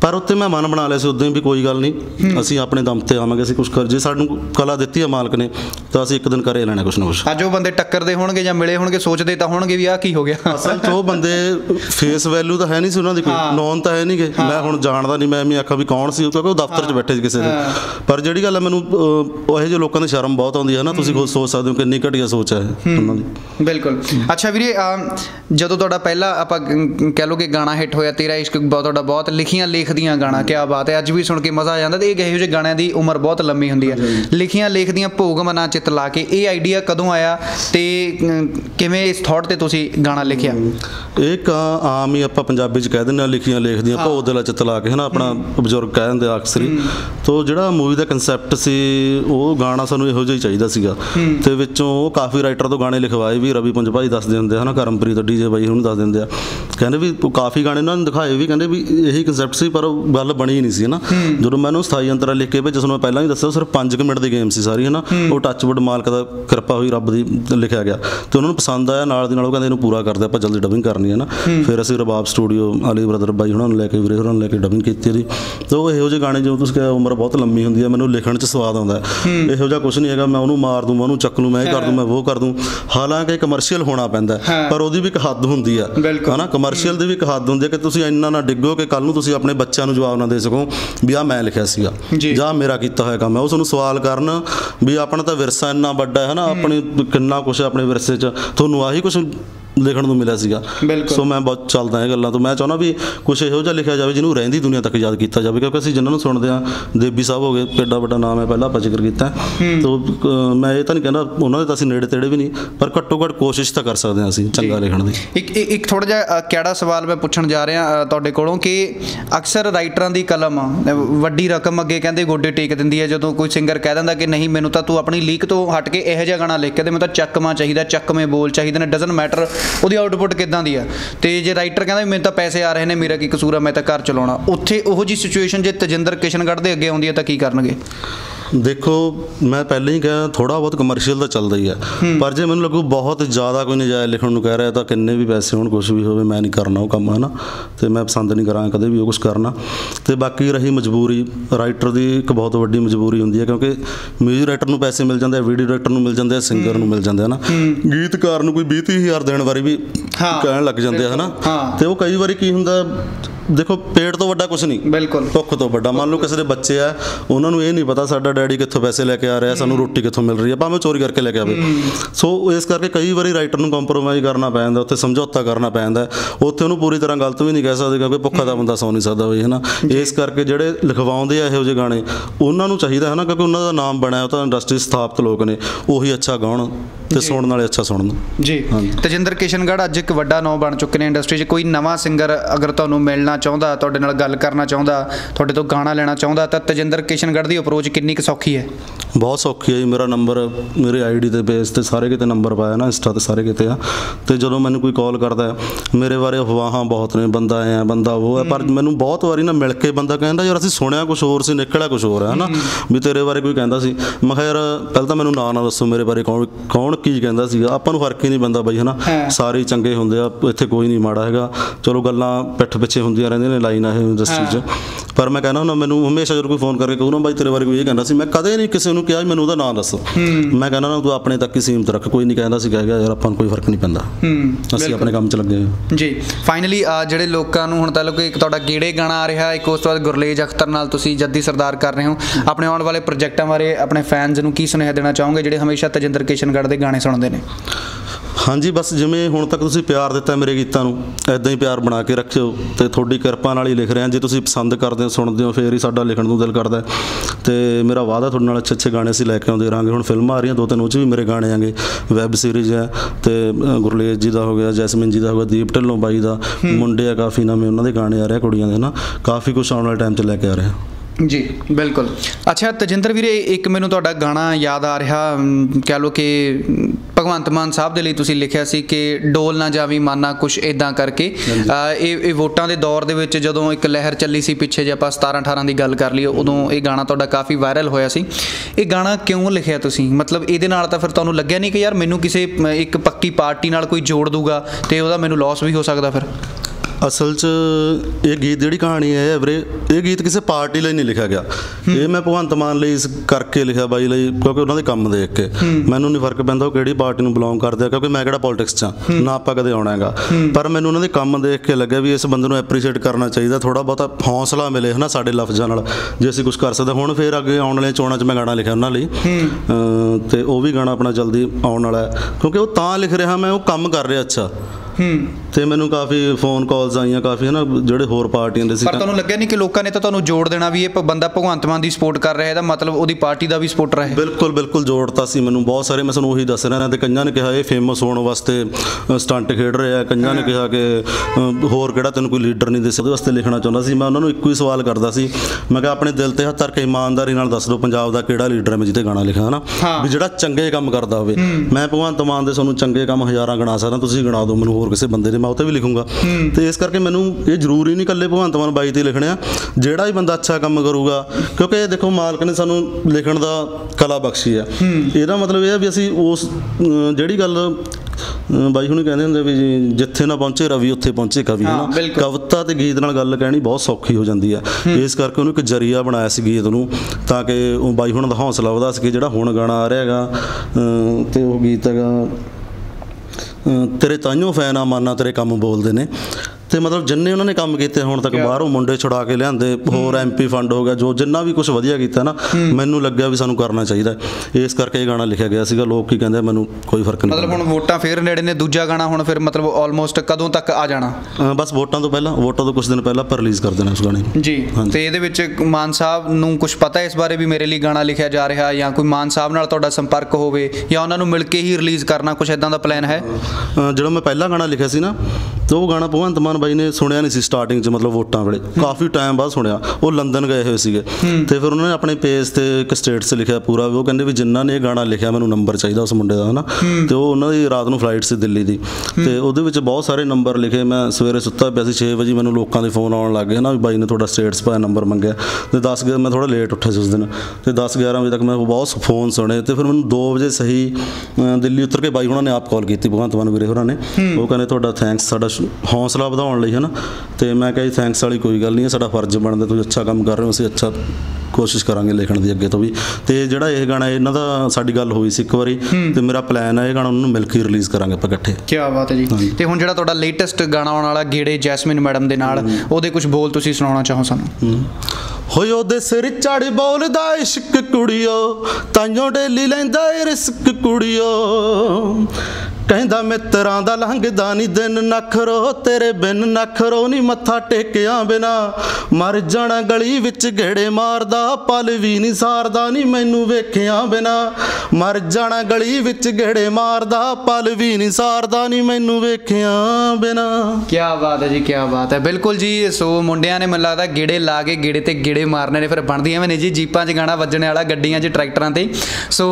ਪਰ ਉੱਤੇ ਮੈਂ ਮਨ ਬਣਾ ਲਿਆ ਸੀ ਉਦੋਂ ਵੀ ਕੋਈ ਗੱਲ ਨਹੀਂ। ਅਸੀਂ ਆਪਣੇ ਦਮ ਤੇ ਆਵਾਂਗੇ ਅਸੀਂ ਕੁਝ ਕਰ ਜੇ ਸਾਨੂੰ ਕਲਾ ਦਿੱਤੀ ਹੈ ਮਾਲਕ ਨੇ ਤਾਂ ਅਸੀਂ ਇੱਕ ਦਿਨ ਕਰੇ ਲੈਣਾ ਕੁਛ ਨਾ ਕੁਛ। ਅੱਜ ਉਹ ਬੰਦੇ ਟੱਕਰਦੇ ਹੋਣਗੇ ਜਾਂ ਮਿਲੇ ਹੋਣਗੇ ਸੋਚਦੇ ਤਾਂ ਹੋਣਗੇ ਵੀ ਆਹ ਕੀ ਹੋ ਗਿਆ। ਅਸਲ 'ਚ ਉਹ ਬੰਦੇ ਫੇਸ ਵੈਲਿਊ ਤਾਂ ਹੈ ਨਹੀਂ ਸੀ ਉਹਨਾਂ ਦੀ ਕੋਈ ਨੌਨ ਤਾਂ ਹੈ ਨਹੀਂਗੇ। ਮੈਂ ਹੁਣ ਜਾਣਦਾ ਨਹੀਂ ਮੈਂ ਵੀ ਆਖਾਂ ਵੀ ਕੌਣ ਸੀ ਕਿਉਂਕਿ ਉਹ ਦਫ਼ਤਰ 'ਚ ਬੈਠੇ ਸੀ ਕਿਸੇ ਦੇ ਪਰ ਜਿਹੜੀ ਗੱਲ ਹੈ ਮੈਨੂੰ ਉਹ ਇਹੋ ਜਿਹੇ ਲੋਕਾਂ ਦੀ ਸ਼ਰਮ ਬਹੁਤ ਆਉਂਦੀ ਹੈ ਨਾ ਤੁਸੀਂ ਖੁਦ ਸੋਚ ਸਕਦੇ ਹੋ ਕਿੰਨੀ ਘਟੀਆ ਸੋਚ ਹੈ। ਉਹਨਾਂ ਦੀ। ਬਿਲਕੁਲ। ਅੱਛਾ ਵੀਰੇ ਜਦੋਂ ਤੁਹਾਡਾ ਪਹਿਲਾ ਆਪਾਂ ਕਹਿ ਲਓ ਕਿ ਗਾਣਾ ਹਿੱਟ ਹੋਇਆ ਤੇਰਾ ਇਸ਼ਕ ਬਹੁਤ ਤੁਹਾਡਾ ਬਹੁਤ ਲਿਖੀਆਂ ਲਿਖਦੀਆਂ ਗਾਣਾ ਕੀ ਬਾਤ ਹੈ। ਅੱਜ ਵੀ ਸੁਣ ਕੇ ਮਜ਼ਾ ਆ ਜਾਂਦਾ ਤੇ ਇਹ ਇਹੋ ਜਿਹੇ ਗਾਣਿਆਂ ਦੀ ਉਮਰ ਬਹੁਤ ਲੰਮੀ ਹੁੰਦੀ ਹੈ। ਲਿਖੀਆਂ ਲਿਖਦੀਆਂ ਭੋਗ ਮਨਾ ਚਿੱਤ ਲਾ ਕੇ ਇਹ ਆਈਡੀਆ ਕਦੋਂ ਆਇਆ ਤੇ ਕਿਵੇਂ ਇਸ ਥਾਟ ਤੇ ਤੁਸੀਂ ਗਾਣਾ ਲਿਖਿਆ? ਇਹ ਕਾਂ ਆਮ ਹੀ ਆਪਾਂ ਪੰਜਾਬੀ ਚ ਕਹਿ ਦਿੰਦੇ ਆ ਲਿਖੀਆਂ ਲਿਖਦੀਆਂ ਭੋ ਦਿਲਾ ਚ ਤਲਾ ਕੇ ਹਨਾ ਆਪਣਾ ਬਜ਼ੁਰਗ ਕਹਿ ਦਿੰਦੇ ਆ ਅਕਸਰੀ ਤੋਂ ਜਿਹੜਾ ਮੂਵੀ ਦਾ ਕਨਸੈਪਟ ਸੀ ਉਹ ਗਾਣਾ ਸਾਨੂੰ ਇਹੋ ਜਿਹਾ ਹੀ ਚਾਹੀਦਾ ਸੀਗਾ। ਤੇ ਵਿੱਚੋਂ ਉਹ ਕਾਫੀ ਰਾਈਟਰ ਤੋਂ ਗਾਣੇ ਲਿਖਵਾਏ ਵੀ ਰਵੀ ਪੁੰਜ ਭਾਈ ਦੱਸਦੇ ਹੁੰਦੇ ਹਨਾ ਕਰਮਪ੍ਰੀਤ ਡੀਜੇ ਬਾਈ ਉਹਨੂੰ ਦੱਸ ਦਿੰਦੇ ਆ। ਕਹਿੰਦੇ ਵੀ ਕਾਫੀ ਗਾਣੇ ਉਹਨਾਂ ਨੇ ਦਿਖਾਏ ਵੀ ਕਹਿੰਦੇ ਵੀ ਇਹੀ ਕਨਸੈਪਟ ਸੀ ਪਰ ਉਹ ਗੱਲ ਬਣੀ ਨਹੀਂ ਸੀ ਹਨਾ? ਜਦੋਂ ਮੈਂ ਉਹਨੂੰ ਸਥਾਈ ਅੰਤਰਾ ਲਿਖ ਕੇ ਭੇਜਿਆ ਤੁਹਾਨੂੰ ਮੈਂ ਪਹਿਲਾਂ ਹੀ ਦੱਸਿਆ ਸਿਰਫ 5 ਮਿੰਟ ਦੀ ਗੇਮ ਸੀ ਸਾਰੀ ਹਨਾ? ਉਹ ਟੱਚਵੁੱਡ ਮਾਲਕ ਦਾ ਕਿਰਪਾ ਹੋਈ ਰੱਬ ਦੀ ਲਿਖਿਆ ਗਿਆ। ਤੇ ਉਹਨਾਂ ਨੂੰ ਪਸੰਦ ਆਇਆ ਨਾਲ ਦੀ ਨਾਲ ਉਹ ਕਹਿੰਦੇ ਇਹਨੂੰ ਪੂਰਾ ਕਰਦੇ ਆਪਾਂ ਜਲਦੀ ਡਬਿੰਗ ਕਰਨੀ ਹੈ ਨਾ ਫਿਰ ਅਸੀਂ ਰਬਾਬ ਸਟੂਡੀਓ ਅਲੀ ਬ੍ਰਦਰ ਬਾਈ ਉਹਨਾਂ ਨੂੰ ਲੈ ਕੇ ਵੀਰੇ ਹੋਰਾਂ ਨੂੰ ਲੈ ਕੇ ਡਬਿੰਗ ਕੀਤੀ ਇਹਦੀ। ਤੇ ਉਹ ਇਹੋ ਜਿਹੇ ਗਾਣੇ ਜਿਵੇਂ ਤੁਸੀਂ ਕਿਹਾ ਉਮਰ ਬਹੁਤ ਲੰਮੀ ਹੁੰਦੀ ਹੈ ਮੈਨੂੰ ਲਿਖਣ 'ਚ ਸਵਾਦ ਆਉਂਦਾ ਇਹੋ ਜਿਹਾ ਕੁਝ ਨਹੀਂ ਹੈਗਾ ਮੈਂ ਉਹਨੂੰ ਮਾਰ ਦੂੰ ਮੈਂ ਉਹਨੂੰ ਚੱਕ ਲੂੰ ਮੈਂ ਇਹ ਕਰ ਦੂੰ ਮੈਂ ਉਹ ਕਰ ਦੂੰ। ਹਾਲਾਂਕਿ ਕਮਰਸ਼ੀਅਲ ਹੋਣਾ ਪੈਂਦਾ ਪਰ ਉਹਦੀ ਵੀ ਇੱਕ ਹੱਦ ਹੁੰਦੀ ਆ। ਹਨਾ ਕਮਰਸ਼ੀਅਲ ਦੀ ਵੀ ਇੱਕ ਹੱਦ ਹੁੰਦੀ ਹੈ ਕਿ ਤੁਸੀਂ ਇੰਨਾ ਨਾ ਡਿੱਗੋ ਕਿ ਕੱਲ ਨੂੰ ਤੁਸੀਂ ਆਪਣੇ ਬੱਚਿਆਂ ਨੂੰ ਜਵਾਬ ਨਾ ਦੇ ਸਕੋ ਵੀ ਆ ਮੈਂ ਲਿਖਿਆ ਸੀਗਾ। ਜੀ। ਮੇਰਾ ਕੀਤਾ ਹੋਇਆ ਕੰਮ ਹੈ। ਉਹ ਤੁਹਾਨੂੰ ਸਵਾਲ ਕਰਨ ਵੀ ਆਪਣਾ ਤਾਂ ਵਿਰਸਾ ਇੰਨਾ ਵੱਡਾ ਹੈ ਨਾ ਆਪਣੀ ਕਿੰਨਾ ਕੁਝ ਆਪਣੇ ਵਿਰਸੇ 'ਚ। ਤੁਹਾਨੂੰ ਆਹੀ ਕੁਝ ਲਿਖਣ ਨੂੰ ਮਿਲਿਆ ਸੀਗਾ। ਸੋ ਮੈਂ ਬਹੁਤ ਚੱਲਦਾ ਇਹ ਗੱਲਾਂ ਤੋਂ। ਮੈਂ ਚਾਹੁੰਦਾ ਵੀ ਕੁਝ ਇਹੋ ਜਿਹਾ ਲਿਖਿਆ ਜਾਵੇ ਜਿਹਨੂੰ ਰਹਿੰਦੀ ਦੁਨੀਆ ਤੱਕ ਯਾਦ ਕੀਤਾ ਜਾਵੇ। ਕਿਉਂਕਿ ਅਸੀਂ ਜਿਨ੍ਹਾਂ ਨੂੰ ਸੁਣਦੇ ਆ ਦੇਬੀ ਸਾਹਿਬ ਹੋ ਗਏ ਕਿੱਡਾ ਵੱਡਾ ਨਾਮ ਹੈ ਪਹਿਲਾਂ ਆਪਾਂ ਜ਼ਿਕਰ ਕੀਤਾ। ਤੋਂ ਮੈਂ ਇਹ ਤਾਂ ਨਹੀਂ ਕਹਿੰਦਾ ਉਹਨਾਂ ਦੇ ਤਾਂ ਅਸੀਂ ਨੇੜੇ ਤੇੜੇ ਵੀ ਨਹੀਂ ਪਰ ਘੱਟੋ ਘੱਟ ਕੋਸ਼ਿਸ਼ ਤਾਂ ਕਰ ਸਕਦੇ ਹਾਂ ਅਸੀਂ ਚੰਗਾ ਲਿਖਣ ਦੀ। ਇੱਕ ਇੱਕ- ਥੋੜਾ ਜਿਹਾ ਕਿਹੜਾ ਸਵਾਲ ਮੈਂ ਪੁੱਛਣ ਜਾ ਰਿਹਾ ਤੁਹਾਡੇ ਕੋਲੋਂ ਕਿ ਅਕਸਰ ਰਾਈਟਰਾਂ ਦੀ ਕਲਮ ਵੱਡੀ ਰਕਮ ਅੱਗੇ ਕਹਿੰਦੇ ਗੋਡੇ ਟੇਕ ਦਿੰਦੀ ਹੈ। ਜਦੋਂ ਕੋਈ ਸਿੰਗਰ ਕਹਿ ਦਿੰਦਾ ਕਿ ਨਹੀਂ ਮੈਨੂੰ ਤਾਂ ਤੂੰ ਆਪਣੀ ਲੀਕ ਤੋਂ ਹਟ ਕੇ ਇਹੋ ਜਿਹਾ ਗਾਣਾ ਲਿਖ ਕੇ ਦੇ ਮੈਨੂੰ ਤਾਂ ਚੱਕਵਾਂ ਚਾਹੀਦਾ ਚੱਕਵੇਂ ਬੋਲ ਚਾਹੀਦੇ ਨੇ ਡਸਨਟ ਮੈਟਰ ਉਹਦੀ ਆਊਟਪੁੱਟ ਕਿੱਦਾਂ ਦੀ ਆ? ਤੇ ਜੇ ਰਾਈਟਰ ਕਹਿੰਦਾ ਵੀ ਮੈਨੂੰ ਤਾਂ ਪੈਸੇ ਆ ਰਹੇ ਨੇ, ਮੇਰਾ ਕੀ ਕਸੂਰ ਆ, ਮੈਂ ਤਾਂ ਘਰ ਚਲਾਉਣਾ। ਉੱਥੇ ਉਹੋ ਜੀ ਸਿਚੁਏਸ਼ਨ ਜੇ ਤਜਿੰਦਰ ਕਿਸ਼ਨਗੜ੍ਹ ਦੇ ਅੱਗੇ ਆਉਂਦੀ ਹੈ ਤਾਂ ਕੀ ਕਰਨਗੇ? ਦੇਖੋ ਮੈਂ ਪਹਿਲਾਂ ਹੀ ਕਿਹਾ ਥੋੜਾ ਬਹੁਤ ਕਮਰਸ਼ੀਅਲ ਤਾਂ ਚੱਲਦਾ ਹੀ ਹੈ। ਪਰ ਜੇ ਮੈਨੂੰ ਲੱਗੂ ਬਹੁਤ ਜ਼ਿਆਦਾ ਕੋਈ ਨਜਾਇਜ਼ ਲਿਖਣ ਨੂੰ ਕਹਿ ਰਿਹਾ ਤਾਂ ਕਿੰਨੇ ਵੀ ਪੈਸੇ ਹੋਣ ਕੁਝ ਵੀ ਹੋਵੇ ਮੈਂ ਨਹੀਂ ਕਰਨਾ ਉਹ ਕੰਮ ਹੈ ਨਾ ਤੇ ਮੈਂ ਪਸੰਦ ਨਹੀਂ ਕਰਾਂਗਾ ਕਦੇ ਵੀ ਉਹ ਕੁਝ ਕਰਨਾ। ਤੇ ਬਾਕੀ ਰਹੀ ਮਜਬੂਰੀ ਰਾਈਟਰ ਦੀ ਇੱਕ ਬਹੁਤ ਵੱਡੀ ਮਜਬੂਰੀ ਹੁੰਦੀ ਹੈ ਕਿਉਂਕਿ ਮਿਊਜ਼ਿਕ ਰਾਈਟਰ ਨੂੰ ਪੈਸੇ ਮਿਲ ਜਾਂਦੇ ਆ ਵੀਡੀਓ ਰਾਈਟਰ ਨੂੰ ਮਿਲ ਜਾਂਦੇ ਆ ਸਿੰਗਰ ਨੂੰ ਮਿਲ ਜਾਂਦੇ ਆ ਨਾ ਗੀਤਕਾਰ ਨੂੰ ਕੋਈ 20000 ਦੇਣ ਵਾਰੀ ਵੀ। ਕਹਿਣ ਲੱਗ ਜਾਂਦੇ ਆ ਹਨਾ। ਤੇ ਉਹ ਕਈ ਵਾਰੀ ਕੀ ਹੁੰਦਾ ਦੇਖੋ ਪੇਟ ਤੋਂ ਵੱਡਾ ਕੁਝ ਨਹੀਂ। ਬਿਲਕੁਲ। ਭੁੱਖ ਤੋਂ ਵੱਡਾ। ਮੰਨ ਲਓ ਕਿਸੇ ਦੇ ਬੱਚੇ ਆ ਉਹਨਾਂ ਨੂੰ ਇਹ ਨਹੀਂ ਪਤਾ ਸਾਡਾ ਡੈਡੀ ਕਿੱਥੋਂ ਪੈਸੇ ਲੈ ਕੇ ਆ ਰਿਹਾ ਸਾਨੂੰ ਰੋਟੀ ਕਿੱਥੋਂ ਮਿਲ ਰਹੀ ਹੈ ਭਾਵੇਂ ਚੋਰੀ ਕਰਕੇ ਲੈ ਕੇ ਆਵੇ। ਸੋ ਇਸ ਕਰਕੇ ਕਈ ਵਾਰੀ ਰਾਈਟਰ ਨੂੰ ਕੰਪਰੋਮਾਈਜ਼ ਕਰਨਾ ਪੈ ਜਾਂਦਾ ਉੱਥੇ ਸਮਝੌਤਾ ਕਰਨਾ ਪੈ ਜਾਂਦਾ। ਉੱਥੇ ਉਹਨੂੰ ਪੂਰੀ ਤਰ੍ਹਾਂ ਗਲਤ ਵੀ ਨਹੀਂ ਕਹਿ ਸਕਦੇ ਕਿਉਂਕਿ ਭੁੱਖਾ ਦਾ ਬੰਦਾ ਸੌ ਨਹੀਂ ਸਕਦਾ ਬਈ ਹਨਾ। ਇਸ ਕਰਕੇ ਜਿਹੜੇ ਲਿਖਵਾਉਂਦੇ ਆ ਇਹੋ ਜਿਹੇ ਗਾਣੇ ਉਹਨਾਂ ਨੂੰ ਚਾਹੀਦਾ ਹਨਾ ਕਿਉਂਕਿ ਉਹਨਾਂ ਦਾ ਨਾਮ ਬਣਿਆ ਉਹ ਤਾਂ ਇੰਡਸਟਰੀ ਸਥਾਪਿਤ ਲੋਕ ਨੇ ਉਹੀ ਅੱਛਾ ਗਾਉਣ ਤੇ ਸੁਣਨ ਵਾਲੇ ਅੱਛਾ ਸੁਣਨ। ਜੀ। ਤਜਿੰਦਰ ਕਿਸ਼ਨਗੜ੍ਹ ਅੱਜ ਇੱਕ ਵੱਡਾ ਨਾਮ ਬਣ ਚੁੱਕੇ ਨੇ ਇੰਡਸਟਰੀ 'ਚ। ਕੋਈ ਨਵਾਂ ਸਿੰਗਰ ਅਗਰ ਤੁਹਾਨੂੰ ਮਿਲਣਾ ਚਾਹੁੰਦਾ, ਤੁਹਾਡੇ ਨਾਲ ਗੱਲ ਕਰਨਾ ਚਾਹੁੰਦਾ, ਤੁਹਾਡੇ ਤੋਂ ਗਾਣਾ ਲੈਣਾ ਚਾਹੁੰਦਾ, ਤਾਂ ਤਜਿੰਦਰ ਕਿਸ਼ਨਗੜ੍ਹ ਦੀ ਅਪਰੋਚ ਕਿੰਨੀ ਕੁ ਸੌਖੀ ਹੈ? ਬਹੁਤ ਸੌਖੀ ਹੈ ਜੀ। ਮੇਰਾ ਨੰਬਰ ਮੇਰੇ ਆਈਡੀ ਦੇ ਬੇਸ ਤੇ ਸਾਰੇ ਕਿਤੇ ਨੰਬਰ ਪਾਇਆ ਨਾ ਇੰਸਟਾ ਤੇ ਸਾਰੇ ਕਿਤੇ ਆ। ਤੇ ਜਦੋਂ ਮੈਨੂੰ ਕੋਈ ਕਾਲ ਕਰਦਾ ਹੈ, ਮੇਰੇ ਬਾਰੇ ਅਫਵਾਹਾਂ ਬਹੁਤ ਨੇ ਬੰਦਾ ਐ ਬੰਦਾ ਉਹ ਹੈ ਪਰ ਮੈਨੂੰ ਬਹੁਤ ਵਾਰੀ ਨਾ ਮਿਲ ਕੇ ਬੰਦਾ ਕਹਿੰਦਾ ਯਾਰ ਅਸੀਂ ਸੁਣਿਆ ਕੁਝ ਹੋਰ ਸੀ ਨਿਕਲਿਆ ਕੁਝ ਹੋਰ ਹੈ ਹਨਾ? ਵੀ ਤੇਰੇ ਬਾਰੇ ਕੋਈ ਕਹਿੰਦਾ ਸੀ। ਮੈਂ ਕਿਹਾ ਯਾਰ ਪਹਿਲਾਂ ਤਾਂ ਮੈਨੂੰ ਨਾਂ ਨਾ ਦੱਸੋ ਮੇਰੇ ਬਾਰੇ ਕੌਣ ਕੌਣ ਕੀ ਕਹਿੰਦਾ ਸੀਗਾ? ਆਪਾਂ ਨੂੰ ਫ਼ਰਕ ਹੀ ਨਹੀਂ ਬੰਦਾ ਬਈ ਹਨਾ। ਸਾਰੇ ਚੰਗੇ ਹੁੰਦੇ ਆ ਇੱਥੇ ਕੋਈ ਨਹੀਂ ਮਾੜਾ ਹੈਗਾ। ਚਲੋ ਗੱਲਾਂ ਪਿੱਠ ਪਿੱਛੇ ਹੁੰਦੀਆਂ ਰਹਿੰਦੀਆਂ ਨੇ ਲਾਈਨ ਆ ਇਹ ਇੰਡਸਟਰੀ 'ਚ। ਪਰ ਮੈਂ ਕਹਿੰਦਾ ਹੁੰਦਾ ਮੈਨੂੰ ਹਮੇਸ਼ਾ ਜਦੋਂ ਕੋਈ ਫੋਨ ਕਰਕੇ ਕਹੂ ਨਾ ਬਾਈ ਤੇਰੇ ਬਾਰੇ ਕੋਈ ਇਹ ਕਹਿੰਦਾ ਸੀ ਮੈਂ ਕਦੇ ਨਹੀਂ ਕਿਸੇ ਨੂੰ ਕਿਹਾ ਮੈਨੂੰ ਉਹਦਾ ਨਾਮ ਦੱਸ। ਮੈਂ ਕਹਿੰਦਾ ਨਾ ਤੂੰ ਆਪਣੇ ਤੱਕ ਹੀ ਸੀਮਤ ਰੱਖ ਕੋਈ ਨਹੀਂ ਕਹਿੰਦਾ ਸੀ ਕਹੇਗਾ ਯਾਰ ਆਪਾਂ ਨੂੰ ਕੋਈ ਫ਼ਰਕ ਨਹੀਂ ਪੈਂਦਾ। ਅਸੀਂ ਆਪਣੇ ਕੰਮ 'ਚ ਲੱਗੇ ਹਾਂ। ਜੀ ਫਾਈਨਲੀ ਜਿਹੜੇ ਲੋਕਾਂ ਨੂੰ ਹੁਣ ਤੱਕ ਇੱਕ ਤੁਹਾਡਾ ਗੇੜੇ ਗਾਣਾ ਆ ਰਿਹਾ ਇੱਕ ਉਸ ਤੋਂ ਬਾਅਦ ਗੁਰਲੇਜ ਅਖਤਰ ਨਾਲ ਤੁਸੀਂ ਜੱਦੀ ਸਰਦਾਰ ਕਰ ਰਹੇ ਹੋ ਆਪਣੇ ਆਉਣ ਵਾਲੇ ਪ੍ਰੋਜੈਕਟਾਂ ਬਾਰੇ ਆਪਣੇ ਫੈਨਸ ਨੂੰ ਕੀ ਸੁਨੇਹਾ ਦੇਣਾ ਚਾਹੋਗੇ ਜਿਹੜੇ ਹਮੇਸ਼ਾ ਤਜਿੰਦਰ ਕਿਸ਼ਨਗੜ੍ਹ ਦੇ ਗਾਣੇ ਸੁਣਦੇ ਨੇ? ਹਾਂਜੀ ਬਸ ਜਿਵੇਂ ਹੁਣ ਤੱਕ ਤੁਸੀਂ ਪਿਆਰ ਦਿੱਤਾ ਮੇਰੇ ਗੀਤਾਂ ਨੂੰ ਐਦਾਂ ਹੀ ਪਿਆਰ ਬਣਾ ਕੇ ਰੱਖਿਓ ਤੇ ਤੁਹਾਡੀ ਕਿਰਪਾ ਨਾਲ ਹੀ ਲਿਖ ਰਹੇ। ਜੇ ਤੁਸੀਂ ਪਸੰਦ ਕਰਦੇ ਹੋ ਸੁਣਦੇ ਹੋ ਫੇਰ ਹੀ ਸਾਡਾ ਲਿਖਣ ਨੂੰ ਦਿਲ ਕਰਦਾ। ਤੇ ਮੇਰਾ ਵਾਅਦਾ ਤੁਹਾਡੇ ਨਾਲ ਅੱਛੇ ਅੱਛੇ ਗਾਣੇ ਅਸੀਂ ਲੈ ਕੇ ਆਉਂਦੇ ਰਹਾਂਗੇ। ਹੁਣ ਫਿਲਮਾਂ ਆ ਰਹੀਆਂ ਦੋ ਤਿੰਨ ਉਹ 'ਚ ਵੀ ਮੇਰੇ ਗਾਣੇ ਆਂਗੇ। ਵੈਬ ਸੀਰੀਜ਼ ਹੈ ਤੇ ਗੁਰਲੇਜ ਜੀ ਦਾ ਹੋ ਗਿਆ ਜੈਸਮਿਨ ਜੀ ਦਾ ਹੋ ਗਿਆ ਦੀਪ ਢਿੱਲੋਂ ਬਾਈ ਦਾ। ਮੁੰਡੇ ਆ ਕਾਫੀ ਨਵੇਂ ਉਹਨਾਂ ਦੇ ਗਾਣੇ ਆ ਰਹੇ ਕੁੜੀਆਂ ਦੇ ਨਾ ਕਾਫੀ ਕੁਝ ਆਉਣ ਵਾਲੇ ਟਾਈਮ 'ਚ ਲੈ ਕੇ ਆ ਰਹੇ ਹਾਂ ਜੀ ਬਿਲਕੁਲ। ਅੱਛਾ ਤਜਿੰਦਰ ਵੀਰੇ ਇੱਕ ਮੈਨੂੰ ਤੁਹਾਡਾ ਗਾਣਾ ਯਾਦ ਆ ਰਿਹਾ ਕਹਿ ਲਓ ਕਿ ਭਗਵੰਤ ਮਾਨ ਸਾਹਿਬ ਦੇ ਲਈ ਤੁਸੀਂ ਲਿਖਿਆ ਸੀ ਕਿ ਡੋਲ ਨਾ ਜਾਵੀ ਮਾਨਾ ਕੁਛ ਇਦਾਂ ਕਰਕੇ। ਇਹ ਇਹ ਵੋਟਾਂ ਦੇ ਦੌਰ ਦੇ ਵਿੱਚ ਜਦੋਂ ਇੱਕ ਲਹਿਰ ਚੱਲੀ ਸੀ ਪਿੱਛੇ ਜੇ ਆਪਾਂ 17 18 ਦੀ ਗੱਲ ਕਰ ਲਈਏ ਉਦੋਂ ਇਹ ਗਾਣਾ ਤੁਹਾਡਾ ਕਾਫੀ ਵਾਇਰਲ ਹੋਇਆ ਸੀ। ਇਹ ਗਾਣਾ ਕਿਉਂ ਲਿਖਿਆ ਤੁਸੀਂ? ਮਤਲਬ ਇਹਦੇ ਨਾਲ ਤਾਂ ਫਿਰ ਤੁਹਾਨੂੰ ਲੱਗਿਆ ਨਹੀਂ ਕਿ ਯਾਰ ਮੈਨੂੰ ਕਿਸੇ ਇੱਕ ਪੱਕੀ ਪਾਰਟੀ ਨਾਲ ਕੋਈ ਜੋੜ ਦੂਗਾ ਤੇ ਉਹਦਾ ਮੈਨੂੰ ਲਾਸ ਵੀ ਹੋ ਸਕਦਾ ਫਿਰ? ਅਸਲ 'ਚ ਇਹ ਗੀਤ ਜਿਹੜੀ ਕਹਾਣੀ ਹੈ ਵੀਰੇ ਇਹ ਗੀਤ ਕਿਸੇ ਪਾਰਟੀ ਲਈ ਨਹੀਂ ਲਿਖਿਆ ਗਿਆ। ਇਹ ਮੈਂ ਭਗਵੰਤ ਮਾਨ ਲਈ ਇਸ ਕਰਕੇ ਲਿਖਿਆ ਬਾਈ ਲਈ ਕਿਉਂਕਿ ਉਹਨਾਂ ਦੇ ਕੰਮ ਦੇਖ ਕੇ। ਮੈਨੂੰ ਨਹੀਂ ਫ਼ਰਕ ਪੈਂਦਾ ਉਹ ਕਿਹੜੀ ਪਾਰਟੀ ਨੂੰ ਬਿਲੋਂਗ ਕਰਦੇ ਆ ਕਿਉਂਕਿ ਮੈਂ ਕਿਹੜਾ ਪੋਲਿਟਿਕਸ 'ਚ ਨਾ ਆਪਾਂ ਕਦੇ ਆਉਣਾ ਹੈਗਾ। ਪਰ ਮੈਨੂੰ ਉਹਨਾਂ ਦੇ ਕੰਮ ਦੇਖ ਕੇ ਲੱਗਿਆ ਵੀ ਇਸ ਬੰਦੇ ਨੂੰ ਐਪਰੀਸ਼ੀਏਟ ਕਰਨਾ ਚਾਹੀਦਾ ਥੋੜਾ ਬਹੁਤਾ ਹੌਸਲਾ ਮਿਲੇ ਹਨਾ ਸਾਡੇ ਲਫ਼ਜ਼ਾਂ ਨਾਲ ਜੇ ਅਸੀਂ ਕੁਝ ਕਰ ਸਕਦੇ ਹੁਣ ਫੇਰ ਅੱਗੇ ਆਉਣ ਵਾਲੀਆਂ ਚੋਣਾਂ 'ਚ ਮੈਂ ਗਾਣਾ ਲਿਖਿਆ ਉਹਨਾਂ ਲਈ। ਤੇ ਉਹ ਵੀ ਗਾਣਾ ਆਪਣਾ ਜਲਦੀ ਆਉਣ ਵਾਲਾ ਹੈ। ਕਿਉਂਕਿ ਉਹ ਤਾਂ ਲਿਖ ਰਿਹਾ ਮੈਂ ਉਹ ਕੰਮ ਕਰ ਰਿਹਾ ਅੱਛਾ। ਤੇ ਮੈਨੂੰ ਕਾਫੀ ਫੋਨ ਕਾਲਸ ਆਈਆਂ ਕਾਫੀ ਹਨਾ ਜਿਹੜੇ ਹੋਰ ਪਾਰਟੀਆਂ ਦੇ ਸੀ ਪਰ ਤੁਹਾਨੂੰ ਲੱਗਿਆ ਨਹੀਂ ਕਿ ਲੋਕਾਂ ਨੇ ਤਾਂ ਤੁਹਾਨੂੰ ਜੋੜ ਦੇਣਾ ਵੀ ਇਹ ਬੰਦਾ ਭਗਵੰਤ ਮਾਨ ਦੀ ਸਪੋਰਟ ਕਰ ਰਿਹਾ ਇਹਦਾ ਮਤਲਬ ਉਹਦੀ ਪਾਰਟੀ ਦਾ ਵੀ ਸਪੋਰਟਰ ਹੈ? ਬਿਲਕੁਲ ਬਿਲਕੁਲ ਜੋੜਤਾ ਸੀ ਮੈਨੂੰ ਬਹੁਤ ਸਾਰੇ ਮੈਂ ਤੁਹਾਨੂੰ ਉਹੀ ਦੱਸ ਰਿਹਾ ਤੇ ਕਈਆਂ ਨੇ ਕਿਹਾ ਇਹ ਫੇਮਸ ਹੋਣ ਵਾਸਤੇ ਸਟੰਟ ਖੇਡ ਰਿਹਾ ਕਈਆਂ ਨੇ ਕਿਹਾ ਕਿ ਹੋਰ ਕਿਹੜਾ ਤੈਨੂੰ ਕੋਈ ਲੀਡਰ ਨਹੀਂ ਦਿਸਿਆ ਉਹਦੇ ਵਾਸਤੇ ਲਿਖਣਾ ਚਾਹੁੰਦਾ ਸੀ। ਮੈਂ ਉਹਨਾਂ ਨੂੰ ਇੱਕੋ ਹੀ ਸਵਾਲ ਕਰਦਾ ਸੀ ਮੈਂ ਕਿਹਾ ਆਪਣੇ ਦਿਲ ਤੇ ਹੱਥ ਕੇ ਇਮਾਨਦਾਰੀ ਨਾਲ ਦੱਸ ਦਿਓ ਪੰਜਾਬ ਦਾ ਕਿਹੜਾ ਲੀਡਰ ਹੈ ਮੈਂ ਜਿਹਤੇ ਗਾਣਾ ਲਿਖਿਆ ਹਨਾ। ਵੀ ਜਿਹੜਾ ਚੰਗੇ ਕੰਮ ਕਰਦਾ ਹੋਵੇ। ਮੈਂ ਭਗਵੰਤ ਮਾਨ ਦੇ ਤੁਹਾਨੂੰ ਚੰਗੇ ਕੰਮ ਹਜ਼ਾਰਾਂ ਗਣਾ ਸਕਦਾ ਤੁਸੀਂ ਗਣਾ ਦਿਓ ਮੈਨੂੰ ਹੋਰ ਕਿਸੇ ਬੰਦੇ ਦੇ ਮੈਂ ਉਹ ਤੇ ਵੀ ਲਿਖੂੰਗਾ। ਤੇ ਇਸ ਕਰਕੇ ਮੈਨੂੰ ਇਹ ਜ਼ਰੂਰੀ ਨਹੀਂ ਇਕੱਲੇ ਭਗਵੰਤ ਮਾਨ ਬਾਈ ਤੇ ਲਿਖਣੇ। ਆ ਜਿਹੜਾ ਵੀ ਬੰਦਾ ਅੱਛਾ ਕੰਮ ਕਰੂਗਾ ਕਿਉਂਕਿ ਇਹ ਦੇਖੋ ਮਾਲਕ ਨੇ ਸਾਨੂੰ ਲਿਖਣ ਦਾ ਕਲਾ ਬਖਸ਼ੀ ਆ। ਇਹਦਾ ਮਤਲਬ ਇਹ ਆ ਵੀ ਅਸੀਂ ਉਸ ਜਿਹੜੀ ਗੱਲ ਬਾਈ ਹੁਣੀ ਕਹਿੰਦੇ ਹੁੰਦੇ ਵੀ ਜਿੱਥੇ ਨਾ ਪਹੁੰਚੇ ਰਵੀ ਉੱਥੇ ਪਹੁੰਚੇ ਕਵੀ ਹਾਂ, ਹਨਾ। ਕਵਿਤਾ ਤੇ ਗੀਤ ਨਾਲ ਗੱਲ ਕਹਿਣੀ ਬਹੁਤ ਸੌਖੀ ਹੋ ਜਾਂਦੀ ਆ। ਇਸ ਕਰਕੇ ਉਹਨੂੰ ਇੱਕ ਜਰੀਆ ਬਣਾਇਆ ਸੀ ਗੀਤ ਨੂੰ ਤਾਂ ਕਿ ਉਹ ਬਾਈ ਹੁਣਾਂ ਦਾ ਹੌਸਲਾ ਵਧਾ ਸਕੇ। ਜਿਹੜਾ ਹੁਣ ਗਾਣਾ ਆ ਰਿਹਾ ਹੈਗਾ ਤੇ ਉਹ ਗੀਤ ਹੈਗਾ ਤੇਰੇ ਤਾਈਓ ਫੈਨ ਆ ਮਾਨਾ ਤੇਰੇ ਕੰਮ ਬੋਲਦੇ ਨੇ। ਤੇ ਮਤਲਬ ਜਿੰਨੇ ਉਹਨਾਂ ਨੇ ਕੰਮ ਕੀਤੇ ਹੁਣ ਤੱਕ ਬਾਹਰੋਂ ਮੁੰਡੇ ਛੁਡਾ ਕੇ ਲਿਆਂਦੇ ਹੋਰ ਐਮਪੀ ਫੰਡ ਹੋ ਗਿਆ ਜੋ ਜਿੰਨਾ ਵੀ ਕੁਝ ਵਧੀਆ ਕੀਤਾ ਨਾ ਮੈਨੂੰ ਲੱਗਿਆ ਵੀ ਸਾਨੂੰ ਕਰਨਾ ਚਾਹੀਦਾ। ਇਸ ਕਰਕੇ ਇਹ ਗਾਣਾ ਲਿਖਿਆ ਗਿਆ ਸੀਗਾ ਲੋਕ ਕੀ ਕਹਿੰਦੇ ਮੈਨੂੰ ਕੋਈ ਫ਼ਰਕ ਨਹੀਂ ਮਤਲਬ ਹੁਣ ਵੋਟਾਂ ਫੇਰ ਨੇੜੇ ਨੇ ਦੂਜਾ ਗਾਣਾ ਹੁਣ ਫਿਰ ਮਤਲਬ ਆਲਮੋਸਟ ਕਦੋਂ ਤੱਕ ਆ ਜਾਣਾ? ਬਸ ਵੋਟਾਂ ਤੋਂ ਪਹਿਲਾਂ ਵੋਟਾਂ ਤੋਂ ਕੁਝ ਦਿਨ ਪਹਿਲਾਂ ਰਿਲੀਜ਼ ਕਰ ਦੇਣਾ ਉਸ ਗਾਣੇ ਨੂੰ। ਜੀ। ਤੇ ਇਹਦੇ ਵਿੱਚ ਮਾਨ ਸਾਹਿਬ ਨੂੰ ਕੁਝ ਪਤਾ ਇਸ ਬਾਰੇ ਵੀ ਮੇਰੇ ਲਈ ਗਾਣਾ ਲਿਖਿਆ ਜਾ ਰਿਹਾ ਜਾਂ ਕੋਈ ਮਾਨ ਸਾਹਿਬ ਨਾਲ ਤੁਹਾਡਾ ਸੰਪਰਕ ਹੋਵੇ ਜਾਂ ਉਹਨਾਂ ਨੂੰ ਮਿਲ ਕੇ ਹੀ ਰਿਲੀਜ਼ ਕਰਨਾ ਕੁਝ ਇਦਾਂ ਦਾ ਪਲਾਨ ਹੈ? ਜਿਹੜਾ ਮੈਂ ਪਹਿਲਾ ਗਾਣਾ ਲਿਖਿਆ ਸੀ ਨਾ ਤੇ ਉਹ ਗਾਣਾ ਭਗਵੰਤ ਮਾਨ ਬਾਈ ਨੇ ਸੁਣਿਆ ਨਹੀਂ ਸੀ ਸਟਾਰਟਿੰਗ 'ਚ ਮਤਲਬ ਵੋਟਾਂ ਵੇਲੇ। ਕਾਫੀ ਟਾਈਮ ਬਾਅਦ ਸੁਣਿਆ। ਉਹ ਲੰਡਨ ਗਏ ਹੋਏ ਸੀਗੇ। ਤੇ ਫਿਰ ਉਹਨਾਂ ਨੇ ਆਪਣੇ ਪੇਜ ਤੇ ਇੱਕ ਸਟੇਟਸ ਲਿਖਿਆ ਪੂਰਾ ਉਹ ਕਹਿੰਦੇ ਵੀ ਜਿਨ੍ਹਾਂ ਨੇ ਇਹ ਗਾਣਾ ਲਿਖਿਆ ਮੈਨੂੰ ਨੰਬਰ ਚਾਹੀਦਾ ਉਸ ਮੁੰਡੇ ਦਾ ਹਨਾ। ਤੇ ਉਹ ਉਹਨਾਂ ਦੀ ਰਾਤ ਨੂੰ ਫਲਾਈਟ ਸੀ ਦਿੱਲੀ ਦੀ। ਤੇ ਉਹਦੇ ਵਿੱਚ ਬਹੁਤ ਸਾਰੇ ਨੰਬਰ ਲਿਖੇ। ਮੈਂ ਸਵੇਰੇ ਸੁੱਤਾ ਪਿਆ ਸੀ 6 ਵਜੇ ਮੈਨੂੰ ਲੋਕਾਂ ਦੇ ਫੋਨ ਆਉਣ ਲੱਗ ਗਏ ਨਾ ਵੀ ਬਾਈ ਨੇ ਤੁਹਾਡਾ ਸਟੇਟਸ ਪਾਇਆ ਨੰਬਰ ਮੰਗਿਆ। ਤੇ 10 ਗਿਆ ਮੈਂ ਥੋੜਾ ਲੇਟ ਉੱਠਿਆ ਸੀ ਉਸ ਦਿਨ। ਤੇ 10 11 ਵਜੇ ਤੱਕ ਮੈਂ ਬਹੁਤ ਫੋਨ ਸੁਣੇ। ਤੇ ਫਿਰ ਮੈਨੂੰ 2 ਵਜੇ ਸਹੀ ਦਿੱਲੀ ਉਤਰ ਕੇ ਬਾਈ ਉਹਨਾਂ ਨੇ ਆਪ ਕਾਲ ਕੀਤੀ ਭਗਵੰਤ ਮਾਨ ਵੀਰੇ ਹੋਰਾਂ ਨੇ। ਉਹ ਕਹਿੰਦੇ ਤੁਹਾਡਾ ਥੈਂਕਸ ਸਾਡਾ ਹੌਸਲਾ ਵਧਾਉਣ ਲਈ ਹਨਾ? ਤੇ ਮੈਂ ਕਿਹਾ ਜੀ ਥੈਂਕਸ ਵਾਲੀ ਕੋਈ ਗੱਲ ਨਹੀਂ ਹੈ ਸਾਡਾ ਫਰਜ਼ ਬਣਦਾ ਤੁਸੀਂ ਅੱਛਾ ਕੰਮ ਕਰ ਰਹੇ ਹੋ ਅਸੀਂ ਅੱਛਾ ਕੋਸ਼ਿਸ਼ ਕਰਾਂਗੇ ਲਿਖਣ ਦੀ ਅੱਗੇ ਤੋਂ ਵੀ। ਤੇ ਜਿਹੜਾ ਇਹ ਗਾਣਾ ਇਹਨਾਂ ਦਾ ਸਾਡੀ ਗੱਲ ਹੋਈ ਸੀ ਇੱਕ ਵਾਰੀ ਤੇ ਮੇਰਾ ਪਲਾਨ ਹੈ ਇਹ ਗਾਣਾ ਉਹਨਾਂ ਨੂੰ ਮਿਲ ਕੇ ਰਿਲੀਜ਼ ਕਰਾਂਗੇ ਆਪਾਂ ਇਕੱਠੇ। ਕੀ ਬਾਤ ਹੈ ਜੀ। ਤੇ ਹੁਣ ਜਿਹੜਾ ਤੁਹਾਡਾ ਲੇਟੈਸਟ ਗਾਣਾ ਆਉਣ ਵਾਲਾ ਗੇੜੇ ਜੈਸਮਿਨ ਮੈਡਮ ਦੇ ਨਾਲ ਉਹਦੇ ਕੁਝ ਬੋਲ ਤੁਸੀਂ ਸੁਣਾਉਣਾ ਚਾਹੋ ਸਾਨੂੰ? ਹੋਏ ਉਹਦੇ ਸਿਰ ਚੜ ਬੋਲਦਾ ਇਸ਼ਕ ਕੁੜੀਓ ਤਾਈਓ ਡੇਲੀ ਲੈਂਦਾ ਰਿਸਕ ਕੁੜੀਓ। ਕਹਿੰਦਾ ਮਿੱਤਰਾਂ ਦਾ ਲੰਘਦਾ ਨਹੀਂ ਦਿਨ ਨਖਰੋ, ਤੇਰੇ ਬਿਨ ਨਖਰੋ ਨਹੀਂ ਮੱਥਾ ਟੇਕਿਆ ਬਿਨਾ। ਮਰ ਜਾਣਾ ਗਲੀ ਵਿੱਚ ਗੇੜੇ ਮਾਰਦਾ, ਪਲ ਵੀ ਨਹੀਂ ਸਾਰਦਾ ਨਹੀਂ ਮੈਨੂੰ ਵੇਖਿਆ ਬਿਨਾ। ਮਰ ਜਾਣਾ ਗਲੀ ਵਿੱਚ ਗੇੜੇ ਮਾਰਦਾ, ਪਲ ਵੀ ਨਹੀਂ ਸਾਰਦਾ ਨਹੀਂ ਮੈਨੂੰ ਵੇਖਿਆ ਬਿਨਾ। ਕੀ ਬਾਤ ਹੈ ਜੀ ਕੀ ਬਾਤ ਹੈ। ਬਿਲਕੁਲ ਜੀ, ਸੋ ਮੁੰਡਿਆਂ ਨੇ ਮੈਨੂੰ ਲੱਗਦਾ ਗੇੜੇ ਲਾ ਕੇ ਗੇੜੇ ਤੇ ਗੇੜੇ ਮਾਰਨੇ ਨੇ, ਫਿਰ ਬਣਦੀਆਂ ਵੀ ਨੇ ਜੀ ਜੀਪਾਂ 'ਚ ਗਾਣਾ ਵੱਜਣੇ ਵਾਲਾ, ਗੱਡੀਆਂ 'ਚ ਟਰੈਕਟਰਾਂ ਤੇ। ਸੋ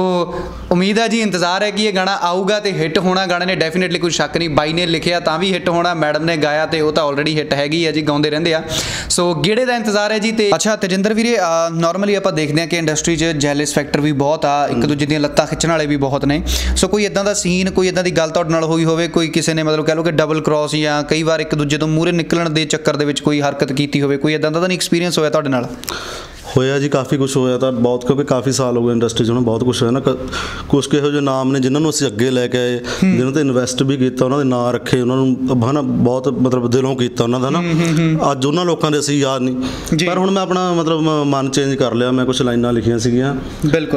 ਉਮੀਦ ਹੈ ਜੀ, ਇੰਤਜ਼ਾਰ ਹੈ ਕਿ ਇਹ ਗਾਣਾ ਆਊਗਾ ਤੇ ਹਿੱਟ ਹੋਣਾ ਗਾਣੇ ਨੇ ਡੈਫੀਨਿਟਲੀ ਕੋਈ ਸ਼ੱਕ ਨਹੀਂ। ਬਾਈ ਨੇ ਲਿਖਿਆ ਤਾਂ ਵੀ ਹਿੱਟ ਹੋਣਾ ਮੈਡਮ ਨੇ ਗਾਇਆ ਤੇ ਉਹ ਤਾਂ ਆਲਰੇਡੀ ਹਿੱਟ ਹੈਗੀ ਹੈ ਜੀ ਗਾਉਂਦੇ ਰਹਿੰਦੇ ਆ। ਸੋ ਗੇੜੇ ਦਾ ਇੰਤਜ਼ਾਰ ਹੈ ਜੀ ਤੇ ਅੱਛਾ ਤੇਜਿੰਦਰ ਵੀਰੇ ਨਾਰਮਲੀ ਆਪਾਂ ਦੇਖਦੇ ਹਾਂ ਕਿ ਇੰਡਸਟਰੀ 'ਚ ਜੈਲਸ ਫੈਕਟਰ ਵੀ ਬਹੁਤ ਆ ਇੱਕ ਦੂਜੇ ਦੀਆਂ ਲੱਤਾਂ ਖਿੱਚਣ ਵਾਲੇ ਵੀ ਬਹੁਤ ਨੇ। ਸੋ ਕੋਈ ਇਦਾਂ ਦਾ ਸੀਨ ਕੋਈ ਇਦਾਂ ਦੀ ਗੱਲ ਤੁਹਾਡੇ ਨਾਲ ਹੋਈ ਹੋਵੇ ਕੋਈ ਕਿਸੇ ਨੇ ਮਤਲਬ ਕਹਿ ਲਓ ਕਿ ਡਬਲ ਕ੍ਰਾਸ ਜਾਂ ਕਈ ਵਾਰ ਇੱਕ ਦੂਜੇ ਤੋਂ ਮੂਹਰੇ ਨਿਕਲਣ ਦੇ ਚੱਕਰ ਦੇ ਵਿੱਚ ਕੋਈ ਹਰਕਤ ਕੀਤੀ ਹੋਵੇ ਕੋਈ ਇਦਾਂ ਦਾ ਤਾਂ ਨਹੀਂ ਐਕਸਪੀਰੀਅੰਸ ਹੋਇਆ ਤੁਹਾਡੇ ਨਾਲ? ਹੋਇਆ ਜੀ ਕਾਫੀ ਕੁਝ ਹੋਇਆ ਤਾਂ ਬਹੁਤ ਕਿਉਂਕਿ ਕਾਫੀ ਸਾਲ ਹੋ ਗਏ ਇੰਡਸਟਰੀ 'ਚ ਹੁਣ ਬਹੁਤ ਕੁਝ ਹੋਇਆ ਨਾ ਕ- ਕੁਛ ਕੁ ਇਹੋ ਜਿਹੇ ਨਾਮ ਨੇ ਜਿਨ੍ਹਾਂ ਨੂੰ ਅਸੀਂ ਅੱਗੇ ਲੈ ਕੇ ਆਏ ਜਿਨ੍ਹਾਂ ਤੇ ਇਨਵੈਸਟ ਵੀ ਕੀਤਾ ਉਹਨਾਂ ਦੇ ਨਾਂ ਰੱਖੇ ਉਹਨਾਂ ਨੂੰ ਹਨਾ ਬਹੁਤ ਮਤਲਬ ਦਿਲੋਂ ਕੀਤਾ ਉਹਨਾਂ ਦਾ ਨਾ। ਅੱਜ ਉਹਨਾਂ ਲੋਕਾਂ ਦੇ ਅਸੀਂ ਯਾਦ। ਨਹੀਂ। ਪਰ ਹੁਣ ਮੈਂ ਆਪਣਾ ਮਤਲਬ ਮਨ ਚੇਂਜ ਕਰ ਲਿਆ ਮੈਂ ਕੁਝ ਲਾਈਨਾਂ ਲਿਖੀਆਂ ਸੀਗੀਆਂ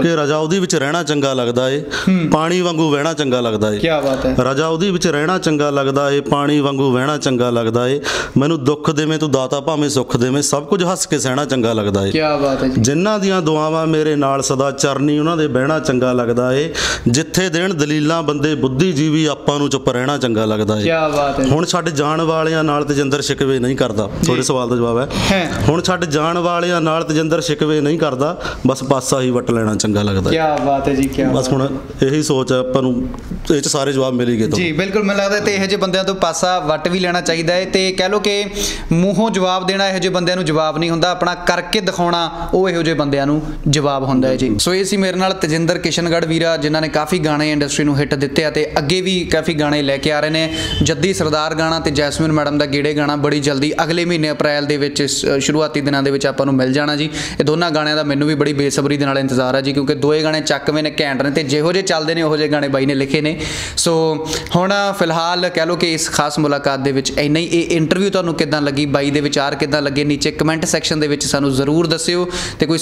ਕਿ ਰਜਾ ਉਹਦੀ ਵਿੱਚ ਰਹਿਣਾ ਚੰਗਾ ਲੱਗਦਾ ਏ ਪਾਣੀ ਵਾਂਗੂ ਵਹਿਣਾ ਚੰਗਾ ਲੱਗਦਾ ਏ। ਕੀ ਬਾਤ ਹੈ। ਰਾਜਾ ਉਹਦੀ ਵਿੱਚ ਰਹਿਣਾ ਚੰਗਾ ਲੱਗਦਾ ਏ ਪਾਣੀ ਵਾਂਗੂ ਵਹਿਣਾ ਚੰਗਾ ਲੱਗਦਾ ਏ ਮੈਨੂੰ ਦੁੱਖ ਦੇਵੇਂ ਤੂੰ ਦਾਤਾ ਭਾਵੇਂ ਸੁੱਖ ਦੇਵੇਂ ਸਭ ਕੁਝ ਹੱਸ ਕੇ ਸਹਿਣਾ ਚੰਗਾ ਲੱਗਦਾ ਏ। ਕੀ ਬਾਤ ਹੈ ਜੀ। ਜਿਨ੍ਹਾਂ ਦੀਆਂ ਦੁਆਵਾਂ ਮੇਰੇ ਨਾਲ ਸਦਾ ਚਰਨੀ ਉਹਨਾਂ ਦੇ ਬਹਿਣਾ ਚੰਗਾ ਲੱਗਦਾ ਏ। ਜਿੱਥੇ ਦੇਣ ਦਲੀਲਾਂ ਬੰਦੇ ਬੁੱਧੀਜੀਵੀ ਆਪਾਂ ਨੂੰ ਚੁੱਪ ਰਹਿਣਾ ਚੰਗਾ ਲੱਗਦਾ ਕੀ ਏ ਬਾਤ ਹੈ ਹੁਣ ਛੱਡ ਜਾਣ ਵਾਲਿਆਂ ਨਾਲ ਤਜਿੰਦਰ ਸ਼ਿਕਵੇ ਨਹੀਂ ਕਰਦਾ। ਤੁਹਾਡੇ ਸਵਾਲ ਦਾ ਜਵਾਬ ਹੈ। ਹੁਣ ਛੱਡ ਜਾਣ ਵਾਲਿਆਂ ਨਾਲ ਤਜਿੰਦਰ ਸ਼ਿਕਵੇ ਨਹੀਂ ਕਰਦਾ ਬਸ ਪਾਸਾ ਹੀ ਵਟ ਲੈਣਾ ਚੰਗਾ ਲੱਗਦਾ ਕੀ ਬਾਤ ਹੈ ਜੀ ਕੀ ਬਸ ਹੁਣ ਇਹੀ ਸੋਚ ਹੈ ਆਪਾਂ ਨੂੰ ਇਹ ਚ ਸਾਰੇ ਜਵਾਬ ਮਿਲ ਹੀ ਗਏ ਤੁਹਾਨੂੰ। ਜੀ ਬਿਲਕੁਲ ਮੈਨੂੰ ਲੱਗਦਾ ਤੇ ਇਹੋ ਜਿਹੇ ਬੰਦਿਆਂ ਤੋਂ ਪਾਸਾ ਵੱਟ ਵੀ ਲੈਣਾ ਚਾਹੀਦਾ ਹੈ ਤੇ ਕਹਿ ਲਓ ਕਿ ਮੂੰਹੋਂ ਜਵਾਬ ਦੇਣਾ ਇਹੋ ਜਿਹੇ ਬੰਦਿਆਂ ਨੂੰ ਜਵਾਬ ਨਹੀਂ ਹੁੰਦਾ। ਆਪਣਾ ਕਰਕੇ ਦਿਖਾਉਣਾ ਉਹ ਇਹੋ ਜਿਹੇ ਬੰਦਿਆਂ ਨੂੰ ਜਵਾਬ ਹੁੰਦਾ ਹੈ ਜੀ। ਸੋ ਇਹ ਸੀ ਮੇਰੇ ਨਾਲ ਤਜਿੰਦਰ ਕਿਸ਼ਨਗੜ੍ਹ ਵੀਰਾ ਜਿਨ੍ਹਾਂ ਨੇ ਕਾਫੀ ਗਾਣੇ ਇੰਡਸਟਰੀ ਨੂੰ ਹਿੱਟ ਦਿੱਤੇ ਆ ਤੇ ਅੱਗੇ ਵੀ ਕਾਫੀ ਗਾਣੇ ਲੈ ਕੇ ਆ ਰਹੇ ਨੇ। ਜੱਦੀ ਸਰਦਾਰ ਗਾਣਾ ਤੇ ਜੈਸਮਿਨ ਮੈਡਮ ਦਾ ਗੇੜੇ ਗਾਣਾ ਬੜੀ ਜਲਦੀ ਅਗਲੇ ਮਹੀਨੇ ਅਪ੍ਰੈਲ ਦੇ ਵਿੱਚ ਸ਼ੁਰੂਆਤੀ ਦਿਨਾਂ ਦੇ ਵਿੱਚ ਆਪਾਂ ਨੂੰ ਮਿਲ ਜਾਣਾ ਜੀ। ਇਹ ਦੋਨਾਂ ਗਾਣਿਆਂ ਦਾ ਮੈਨੂੰ ਵੀ ਬੜੀ ਬੇਸਬਰੀ ਦੇ ਨਾਲ ਇੰਤਜ਼ਾਰ ਹੈ ਜੀ ਕਿਉਂਕਿ ਦੋਏ ਗਾਣੇ ਚੱਕਵੇਂ ਨੇ ਘੈਂਟ ਨੇ ਤੇ ਜਿਹੋ ਜਿਹੇ ਚੱਲਦੇ ਨੇ ਉਹੋ ਜਿਹੇ ਗਾਣੇ ਬਾਈ ਨੇ ਲਿਖੇ ਨੇ। ਸੋ ਹੁਣ ਫਿਲਹਾਲ ਕਹਿ ਲਓ ਕਿ ਇਸ ਖਾਸ ਮੁਲਾਕਾਤ ਦੇ ਵਿੱਚ ਇੰਨਾ ਹੀ। ਇਹ ਇੰਟਰਵਿਊ ਤੁਹਾਨੂੰ ਕਿਦਾਂ ਲੱਗੀ? ਬਾਈ ਦੇ ਵਿਚਾਰ ਕਿਦਾਂ ਲੱਗੇ? ਨੀਚੇ ਕਮੈਂਟ ਸੈਕਸ਼ਨ ਦੇ ਵਿੱਚ ਸਾਨੂੰ ਜ਼ਰੂਰ ਦੱਸਿਓ। ਤੇ ਕੋਈ